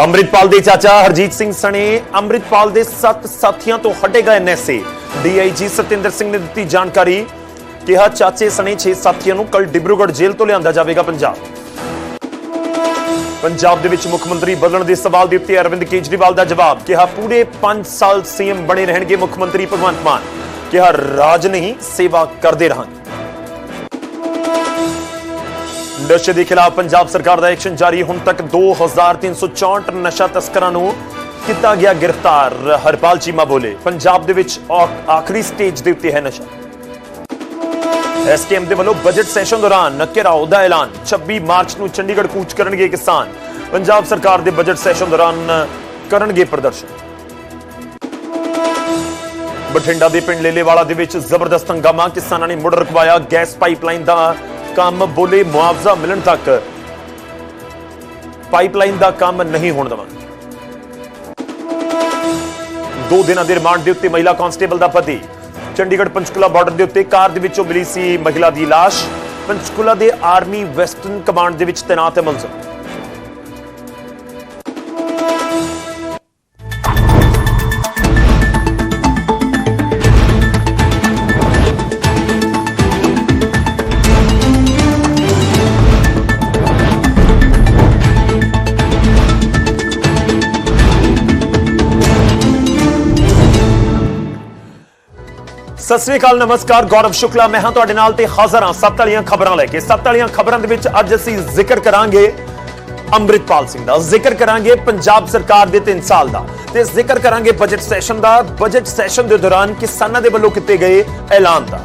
ਅੰਮ੍ਰਿਤਪਾਲ ਦੇ ਚਾਚਾ ਹਰਜੀਤ ਸਿੰਘ ਸਣੇ ਅੰਮ੍ਰਿਤਪਾਲ ਦੇ ਸੱਤ ਸਾਥੀਆਂ ਤੋਂ ਹਟੇਗਾ ਐਨਐਸਏ। ਡੀਆਈਜੀ ਸਤਿੰਦਰ ਸਿੰਘ ਨੇ ਦਿੱਤੀ ਜਾਣਕਾਰੀ, ਕਿਹਾ ਚਾਚੇ ਸਣੇ 6 ਸਾਥੀਆਂ ਨੂੰ ਕੱਲ ਡਿਬਰੂਗੜ੍ਹ ਜੇਲ੍ਹ ਤੋਂ ਲਿਆਂਦਾ ਜਾਵੇਗਾ ਪੰਜਾਬ। ਪੰਜਾਬ ਦੇ ਵਿੱਚ ਮੁੱਖ ਮੰਤਰੀ ਬਦਲਣ ਦੇ ਸਵਾਲ ਦੇ ਉੱਤੇ ਅਰਵਿੰਦ ਕੇਜਰੀਵਾਲ ਦਾ ਜਵਾਬ, ਕਿਹਾ ਪੂਰੇ 5 ਸਾਲ ਸੀਐਮ ਬਣੇ ਰਹਿਣਗੇ ਮੁੱਖ ਮੰਤਰੀ ਭਗਵੰਤ ਮਾਨ। ਕਿਹਾ ਰਾਜ ਨਹੀਂ, ਸੇਵਾ ਕਰਦੇ ਰਹਾਂਗੇ। ਨਸ਼ੇ ਦੇ ਖਿਲਾਫ ਪੰਜਾਬ ਸਰਕਾਰ ਦਾ ਐਕਸ਼ਨ ਜਾਰੀ। ਹੁਣ ਤੱਕ 2364 ਨਸ਼ਾ ਤਸਕਰਾਂ ਨੂੰ ਕੀਤਾ ਗਿਆ ਗ੍ਰਿਫਤਾਰ। ਹਰਪਾਲ ਚੀਮਾ ਬੋਲੇ, ਪੰਜਾਬ ਦੇ ਵਿੱਚ ਆਖਰੀ ਸਟੇਜ ਦੇ ਉੱਤੇ ਹੈ ਨਸ਼ਾ। ਐਸਕੇਐਮ ਦੇ ਵੱਲੋਂ ਬਜਟ ਸੈਸ਼ਨ ਦੌਰਾਨ ਘਿਰਾਓ ਦਾ ਐਲਾਨ 26 ਮਾਰਚ ਨੂੰ ਚੰਡੀਗੜ੍ਹ ਕੂਚ ਕਰਨਗੇ ਕਿਸਾਨ। ਪੰਜਾਬ ਸਰਕਾਰ ਦੇ ਬਜਟ ਸੈਸ਼ਨ ਦੌਰਾਨ ਕਰਨਗੇ ਪ੍ਰਦਰਸ਼ਨ। ਬਠਿੰਡਾ ਦੇ ਪਿੰਡ ਲੇਲੇਵਾਲਾ ਦੇ ਵਿੱਚ ਜ਼ਬਰਦਸਤ ਹੰਗਾਮਾ, ਕਿਸਾਨਾਂ ਨੇ ਮੁੜ ਰਖਵਾਇਆ ਗੈਸ ਪਾਈਪਲਾਈਨ ਦਾ ਕੰਮ ਬੋਲੇ ਮੁਆਵਜ਼ਾ ਮਿਲਣ ਤੱਕ ਪਾਈਪਲਾਈਨ ਦਾ ਕੰਮ ਨਹੀਂ ਹੋਣ ਦੇਵਾਂਗੇ। ਦੋ ਦਿਨਾਂ ਦੇ ਰਿਮਾਂਡ ਦੇ ਉੱਤੇ ਮਹਿਲਾ ਕਾਂਸਟੇਬਲ ਦਾ ਪਤੀ ਚੰਡੀਗੜ੍ਹ ਪੰਚਕੂਲਾ ਬਾਰਡਰ ਦੇ ਉੱਤੇ ਕਾਰ ਦੇ ਵਿੱਚੋਂ ਮਿਲੀ ਸੀ ਮਹਿਲਾ ਦੀ ਲਾਸ਼। ਪੰਚਕੂਲਾ ਦੇ ਆਰਮੀ ਵੈਸਟਰਨ ਕਮਾਂਡ ਦੇ ਵਿੱਚ ਤੈਨਾਤ ਹੈ ਮੁਲਜ਼ਮ। ਸਤਿ ਸ੍ਰੀ ਅਕਾਲ, ਨਮਸਕਾਰ, ਗੌਰਵ ਸ਼ੁਕਲਾ। ਮੈਂ ਹਾਂ ਤੁਹਾਡੇ ਨਾਲ ਤੇ ਹਾਜ਼ਰ ਹਾਂ ਸੱਤ ਵਾਲੀਆਂ ਖਬਰਾਂ ਲੈ ਕੇ। ਸੱਤ ਵਾਲੀਆਂ ਖਬਰਾਂ ਦੇ ਵਿੱਚ ਅੱਜ ਅਸੀਂ ਜ਼ਿਕਰ ਕਰਾਂਗੇ ਅੰਮ੍ਰਿਤਪਾਲ ਸਿੰਘ ਦਾ। ਜ਼ਿਕਰ ਕਰਾਂਗੇ ਪੰਜਾਬ ਸਰਕਾਰ ਦੇ 3 ਸਾਲ ਦਾ। ਤੇ ਜ਼ਿਕਰ ਕਰਾਂਗੇ ਬਜਟ ਸੈਸ਼ਨ ਦਾ। ਬਜਟ ਸੈਸ਼ਨ ਦੇ ਦੌਰਾਨ ਕਿਸਾਨਾਂ ਦੇ ਵੱਲੋਂ ਕੀਤੇ ਗਏ ਐਲਾਨ ਦਾ।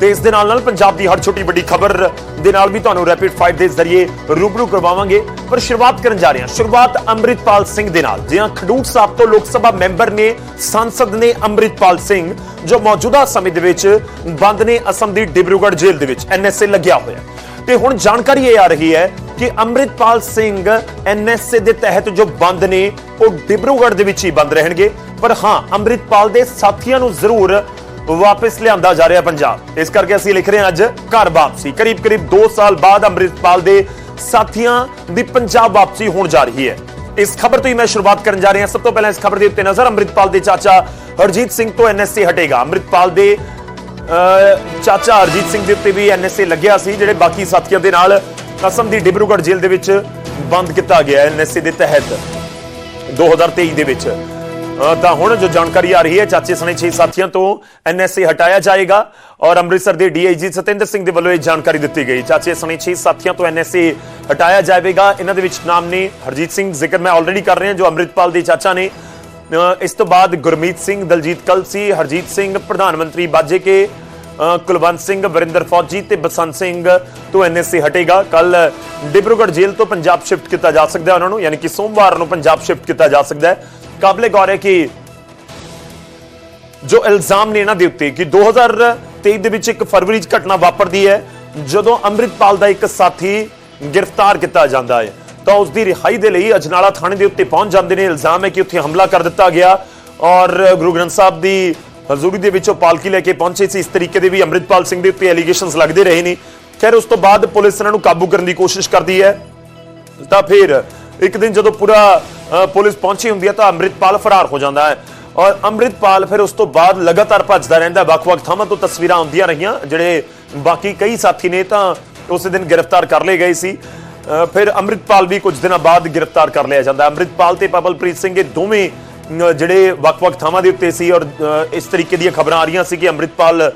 ਤੇ ਇਸ ਦੇ ਨਾਲ ਨਾਲ ਪੰਜਾਬ ਦੀ ਹਰ ਛੋਟੀ ਵੱਡੀ ਖਬਰ ਦੇ ਨਾਲ ਵੀ ਤੁਹਾਨੂੰ ਰੈਪਿਡ ਫਾਇਰ ਦੇ ਜ਼ਰੀਏ ਰੂਬਰੂ ਕਰਵਾਵਾਂਗੇ। ਪਰ ਸ਼ੁਰੂਆਤ ਕਰਨ ਜਾ ਰਹੇ ਹਾਂ। ਸ਼ੁਰੂਆਤ ਅੰਮ੍ਰਿਤਪਾਲ ਸਿੰਘ ਦੇ ਨਾਲ। ਜਿਹਾਂ ਖਡੂਰ ਸਾਹਿਬ ਤੋਂ ਲੋਕ ਸਭਾ ਮੈਂਬਰ ਨੇ, ਸੰਸਦ ਨੇ ਅੰਮ੍ਰਿਤਪਾਲ ਸਿੰਘ, ਜੋ ਮੌਜੂਦਾ ਸਮੇਂ ਦੇ ਵਿੱਚ ਬੰਦ ਨੇ ਅਸਮ ਦੀ ਡਿਬਰੂਗੜ੍ਹ ਜੇਲ੍ਹ ਦੇ ਵਿੱਚ ਐਨਐਸਏ ਲੱਗਿਆ ਹੋਇਆ ਤੇ ਹੁਣ ਜਾਣਕਾਰੀ ਇਹ ਆ ਰਹੀ ਹੈ ਕਿ ਅੰਮ੍ਰਿਤਪਾਲ ਸਿੰਘ ਐਨਐਸਏ ਦੇ ਤਹਿਤ ਜੋ ਬੰਦ ਨੇ, ਉਹ ਡਿਬਰੂਗੜ੍ਹ ਦੇ ਵਿੱਚ ਹੀ ਬੰਦ ਰਹਿਣਗੇ। ਪਰ ਹਾਂ, ਅੰਮ੍ਰਿਤਪਾਲ ਦੇ ਸਾਥੀਆਂ ਨੂੰ ਜ਼ਰੂਰ ਵਾਪਸ ਲਿਆਂਦਾ ਜਾ ਰਿਹਾ ਪੰਜਾਬ। ਇਸ ਕਰਕੇ ਅਸੀਂ ਲਿਖ ਰਹੇ ਹਾਂ ਅੱਜ ਘਰ ਵਾਪਸੀ। ਕਰੀਬ ਕਰੀਬ 2 ਸਾਲ ਬਾਅਦ ਅੰਮ੍ਰਿਤਪਾਲ ਦੇ ਸਾਥੀਆਂ ਦੀ ਪੰਜਾਬ ਵਾਪਸੀ ਹੋਣ ਜਾ ਰਹੀ ਹੈ। ਇਸ ਖਬਰ ਤੋਂ ਹੀ ਮੈਂ ਸ਼ੁਰੂਆਤ ਕਰਨ ਜਾ ਰਿਹਾ ਸਭ ਤੋਂ ਪਹਿਲਾਂ ਇਸ ਖਬਰ ਦੇ ਉੱਤੇ ਨਜ਼ਰ। ਅੰਮ੍ਰਿਤਪਾਲ ਦੇ ਚਾਚਾ ਹਰਜੀਤ ਸਿੰਘ ਤੋਂ ਐਨਐਸਏ ਹਟੇਗਾ। ਅੰਮ੍ਰਿਤਪਾਲ ਦੇ ਅਹ, ਚਾਚਾ ਹਰਜੀਤ ਸਿੰਘ ਦੇ ਉੱਤੇ ਵੀ ਐਨਐਸਏ ਲੱਗਿਆ ਸੀ ਜਿਹੜੇ ਬਾਕੀ ਸਾਥੀਆਂ ਦੇ ਨਾਲ ਅਸਮ ਦੀ ਡਿਬਰੂਗੜ੍ਹ ਜੇਲ੍ਹ ਦੇ ਵਿੱਚ ਬੰਦ ਕੀਤਾ ਗਿਆ ਐਨਐਸਏ ਦੇ ਤਹਿਤ। 2023 ਦੇ ਵਿੱਚ ਤਾਂ ਹੁਣ ਜੋ ਜਾਣਕਾਰੀ ਆ ਰਹੀ ਹੈ, ਚਾਚੇ ਸਣੇ 6 ਸਾਥੀਆਂ ਤੋਂ ਐਨਐਸਏ ਹਟਾਇਆ ਜਾਏਗਾ ਔਰ ਅੰਮ੍ਰਿਤਸਰ ਦੇ ਡੀਆਈਜੀ ਸਤਿੰਦਰ ਸਿੰਘ ਦੇ ਵੱਲੋਂ ਇਹ ਜਾਣਕਾਰੀ ਦਿੱਤੀ ਗਈ। ਚਾਚੇ ਸਣੇ 6 ਸਾਥੀਆਂ ਤੋਂ ਐਨਐਸਏ ਹਟਾਇਆ ਜਾਵੇਗਾ। ਇਹਨਾਂ ਦੇ ਵਿੱਚ ਨਾਮ ਨੇ ਹਰਜੀਤ ਸਿੰਘ, ਜ਼ਿਕਰ ਮੈਂ ਆਲਰੇਡੀ ਕਰ ਰਿਹਾ, ਜੋ ਅੰਮ੍ਰਿਤਪਾਲ ਦੇ ਚਾਚਾ ਨੇ। ਇਸ ਤੋਂ ਬਾਅਦ ਗੁਰਮੀਤ ਸਿੰਘ, ਦਲਜੀਤ ਕਲਸੀ, ਹਰਜੀਤ ਸਿੰਘ, ਪ੍ਰਧਾਨ ਮੰਤਰੀ ਬਾਜੇ ਕੇ ਕੁਲਵੰਤ ਸਿੰਘ, ਵਰਿੰਦਰ ਫੌਜੀ ਤੇ ਬਸੰਤ ਸਿੰਘ ਤੋਂ ਐਨਐਸਏ ਹਟੇਗਾ। ਕੱਲ ਡਿਬਰੂਗੜ੍ਹ ਜੇਲ੍ਹ ਤੋਂ ਪੰਜਾਬ ਸ਼ਿਫਟ ਕੀਤਾ ਜਾ ਸਕਦਾ ਹੈ ਉਹਨਾਂ ਨੂੰ, ਯਾਨੀ ਕਿ ਸੋਮਵਾਰ ਨੂੰ ਪੰਜਾਬ ਸ਼ਿਫਟ ਕੀਤਾ ਜਾ ਸਕਦਾ ਹੈ। ਕਾਬਲੇ ਗੌਰ ਹੈ ਕਿ ਜੋ ਇਲਜ਼ਾਮ ਨੇ ਇਹਨਾਂ ਦੇ ਉੱਤੇ ਕਿ 2023 ਦੇ ਵਿੱਚ ਇੱਕ ਫਰਵਰੀ 'ਚ ਘਟਨਾ ਵਾਪਰਦੀ ਹੈ, ਜਦੋਂ ਅੰਮ੍ਰਿਤਪਾਲ ਦਾ ਇੱਕ ਸਾਥੀ ਗ੍ਰਿਫਤਾਰ ਕੀਤਾ ਜਾਂਦਾ ਹੈ, ਤਾਂ ਉਸ ਦੀ ਰਿਹਾਈ ਦੇ ਲਈ ਅਜਨਾਲਾ ਥਾਣੇ ਦੇ ਉੱਤੇ ਪਹੁੰਚ ਜਾਂਦੇ ਨੇ। ਇਲਜ਼ਾਮ ਹੈ ਕਿ ਉੱਥੇ ਹਮਲਾ ਕਰ ਦਿੱਤਾ ਗਿਆ ਔਰ ਗੁਰੂ ਗ੍ਰੰਥ ਸਾਹਿਬ ਦੀ ਹਜ਼ੂਰੀ ਦੇ ਵਿੱਚੋਂ ਪਾਲਕੀ ਲੈ ਕੇ ਪਹੁੰਚੇ ਸੀ। ਇਸ ਤਰੀਕੇ ਦੇ ਵੀ ਅੰਮ੍ਰਿਤਪਾਲ ਸਿੰਘ ਦੇ ਉੱਤੇ ਐਲੀਗੇਸ਼ਨਸ ਲੱਗਦੇ ਰਹੇ ਨੇ। ਖੈਰ, ਉਸ ਤੋਂ ਬਾਅਦ ਪੁਲਿਸ ਇਹਨਾਂ ਨੂੰ ਕਾਬੂ ਕਰਨ ਦੀ ਕੋਸ਼ਿਸ਼ ਕਰਦੀ ਹੈ। ਤਾਂ ਫਿਰ ਇੱਕ ਦਿਨ ਜਦੋਂ ਪੂਰਾ ਪੁਲਿਸ ਪਹੁੰਚੀ ਹੁੰਦੀ ਹੈ ਤਾਂ ਅੰਮ੍ਰਿਤਪਾਲ ਫਰਾਰ ਹੋ ਜਾਂਦਾ ਹੈ। ਔਰ ਅੰਮ੍ਰਿਤਪਾਲ ਫਿਰ ਉਸ ਤੋਂ ਬਾਅਦ ਲਗਾਤਾਰ ਭੱਜਦਾ ਰਹਿੰਦਾ ਵੱਖ-ਵੱਖ ਥਾਵਾਂ ਤੋਂ ਤਸਵੀਰਾਂ ਆਉਂਦੀਆਂ ਰਹੀਆਂ, ਜਿਹੜੇ ਬਾਕੀ ਕਈ ਸਾਥੀ ਨੇ ਤਾਂ ਉਸੇ ਦਿਨ ਗ੍ਰਿਫਤਾਰ ਕਰ ਲਏ ਗਏ ਸੀ। ਫਿਰ ਅੰਮ੍ਰਿਤਪਾਲ ਵੀ ਕੁਝ ਦਿਨਾਂ ਬਾਅਦ ਗ੍ਰਿਫਤਾਰ ਕਰ ਲਿਆ ਜਾਂਦਾ ਅੰਮ੍ਰਿਤਪਾਲ ਤੇ ਪਵਲਪ੍ਰੀਤ ਸਿੰਘ ਇਹ ਦੋਵੇਂ ਜਿਹੜੇ ਵੱਖ-ਵੱਖ ਥਾਵਾਂ ਦੇ ਉੱਤੇ ਸੀ ਔਰ ਇਸ ਤਰੀਕੇ ਦੀਆਂ ਖਬਰਾਂ ਆ ਰਹੀਆਂ ਸੀ ਕਿ ਅੰਮ੍ਰਿਤਪਾਲ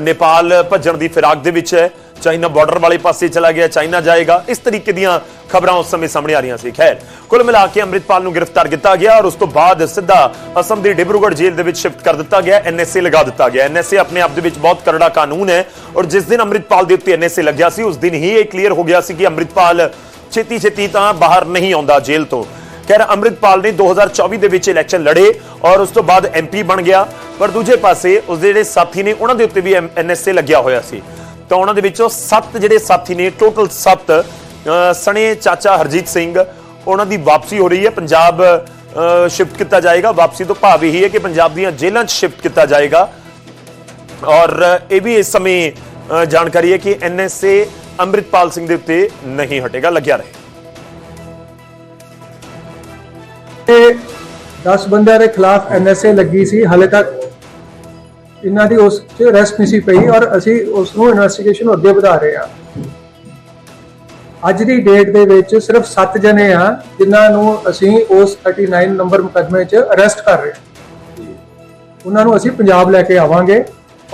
ਨੇਪਾਲ ਭੱਜਣ ਦੀ ਫਿਰਾਕ ਦੇ ਵਿੱਚ ਹੈ। ਚਾਈਨਾ ਬਾਰਡਰ ਵਾਲੇ ਪਾਸੇ ਚਲਾ ਗਿਆ, ਚਾਈਨਾ ਜਾਏਗਾ। ਇਸ ਤਰੀਕੇ ਦੀਆਂ ਖਬਰਾਂ ਉਸ ਸਮੇਂ ਸਾਹਮਣੇ ਆ ਰਹੀਆਂ ਸੀ। ਖੈਰ, ਕੁੱਲ ਮਿਲਾ ਕੇ ਅੰਮ੍ਰਿਤਪਾਲ ਨੂੰ ਗ੍ਰਿਫਤਾਰ ਕੀਤਾ ਗਿਆ ਔਰ ਉਸ ਤੋਂ ਬਾਅਦ ਸਿੱਧਾ ਅਸਮ ਦੀ ਡਿਬਰੂਗੜ੍ਹ ਜੇਲ੍ਹ ਦੇ ਵਿੱਚ ਸ਼ਿਫਟ ਕਰ ਦਿੱਤਾ ਗਿਆ, ਐਨਐਸਏ ਲਗਾ ਦਿੱਤਾ ਗਿਆ। ਐਨਐਸਏ ਆਪਣੇ ਆਪ ਦੇ ਵਿੱਚ ਬਹੁਤ ਕਰੜਾ ਕਾਨੂੰਨ ਹੈ ਔਰ ਜਿਸ ਦਿਨ ਅੰਮ੍ਰਿਤਪਾਲ ਦੇ ਉੱਤੇ ਐਨਐਸਏ ਲੱਗਿਆ ਸੀ, ਉਸ ਦਿਨ ਹੀ ਇਹ ਕਲੀਅਰ ਹੋ ਗਿਆ ਸੀ ਕਿ ਅੰਮ੍ਰਿਤਪਾਲ ਛੇਤੀ ਛੇਤੀ ਤਾਂ ਬਾਹਰ ਨਹੀਂ ਆਉਂਦਾ ਜੇਲ੍ਹ ਤੋਂ। ਖੈਰ, ਅੰਮ੍ਰਿਤਪਾਲ ਨੇ 2024 ਦੇ ਵਿੱਚ ਇਲੈਕਸ਼ਨ ਲੜੇ ਔਰ ਉਸ ਤੋਂ ਬਾਅਦ ਐਮਪੀ ਬਣ ਗਿਆ, ਪਰ ਦੂਜੇ ਪਾਸੇ ਉਸ ਦੇ ਜਿਹੜੇ ਸਾਥੀ ਨੇ, ਉਹਨਾਂ ਦੇ ਉੱਤੇ ਵੀ ਐਨਐਸਏ ਲੱਗਿਆ ਹੋਇਆ ਸੀ। ਤਾਂ ਉਹਨਾਂ ਦੇ ਵਿੱਚੋਂ 7 ਜਿਹੜੇ ਸਾਥੀ ਨੇ ਟੋਟਲ 7 ਸਣੇ ਚਾਚਾ ਹਰਜੀਤ ਸਿੰਘ, ਉਹਨਾਂ ਦੀ ਵਾਪਸੀ ਹੋ ਰਹੀ ਹੈ। ਪੰਜਾਬ ਸ਼ਿਫਟ ਕੀਤਾ ਜਾਏਗਾ। ਵਾਪਸੀ ਤੋਂ ਭਾਵ ਇਹੀ ਹੈ ਕਿ ਪੰਜਾਬ ਦੀਆਂ ਜੇਲ੍ਹਾਂ 'ਚ ਸ਼ਿਫਟ ਕੀਤਾ ਜਾਏਗਾ। ਔਰ ਇਹ ਵੀ ਇਸ ਸਮੇਂ ਜਾਣਕਾਰੀ ਹੈ ਕਿ ਐਨਐਸਏ ਅੰਮ੍ਰਿਤਪਾਲ ਸਿੰਘ ਦੇ ਉੱਤੇ ਨਹੀਂ ਹਟੇਗਾ, ਲੱਗਿਆ ਰਹੇ। ਇਹ 10 ਬੰਦਿਆਂ ਦੇ ਖਿਲਾਫ ਐਨਐਸਏ ਲੱਗੀ ਸੀ। ਹਲੇ ਤੱਕ ਇਹਨਾਂ ਦੀ ਉਸ 'ਚ ਅਰੈਸਟ ਨਹੀਂ ਸੀ ਪਈ ਔਰ ਅਸੀਂ ਉਸ ਨੂੰ ਇਨਵੈਸਟੀਗੇਸ਼ਨ ਅੱਗੇ ਵਧਾ ਰਹੇ ਹਾਂ। ਅੱਜ ਦੀ ਡੇਟ ਦੇ ਵਿੱਚ ਸਿਰਫ 7 ਜਣੇ ਆ ਜਿਨ੍ਹਾਂ ਨੂੰ ਅਸੀਂ ਉਸ 39 ਨੰਬਰ ਮੁਕੱਦਮੇ 'ਚ ਅਰੈਸਟ ਕਰ ਰਹੇ ਹਾਂ। ਉਹਨਾਂ ਨੂੰ ਅਸੀਂ ਪੰਜਾਬ ਲੈ ਕੇ ਆਵਾਂਗੇ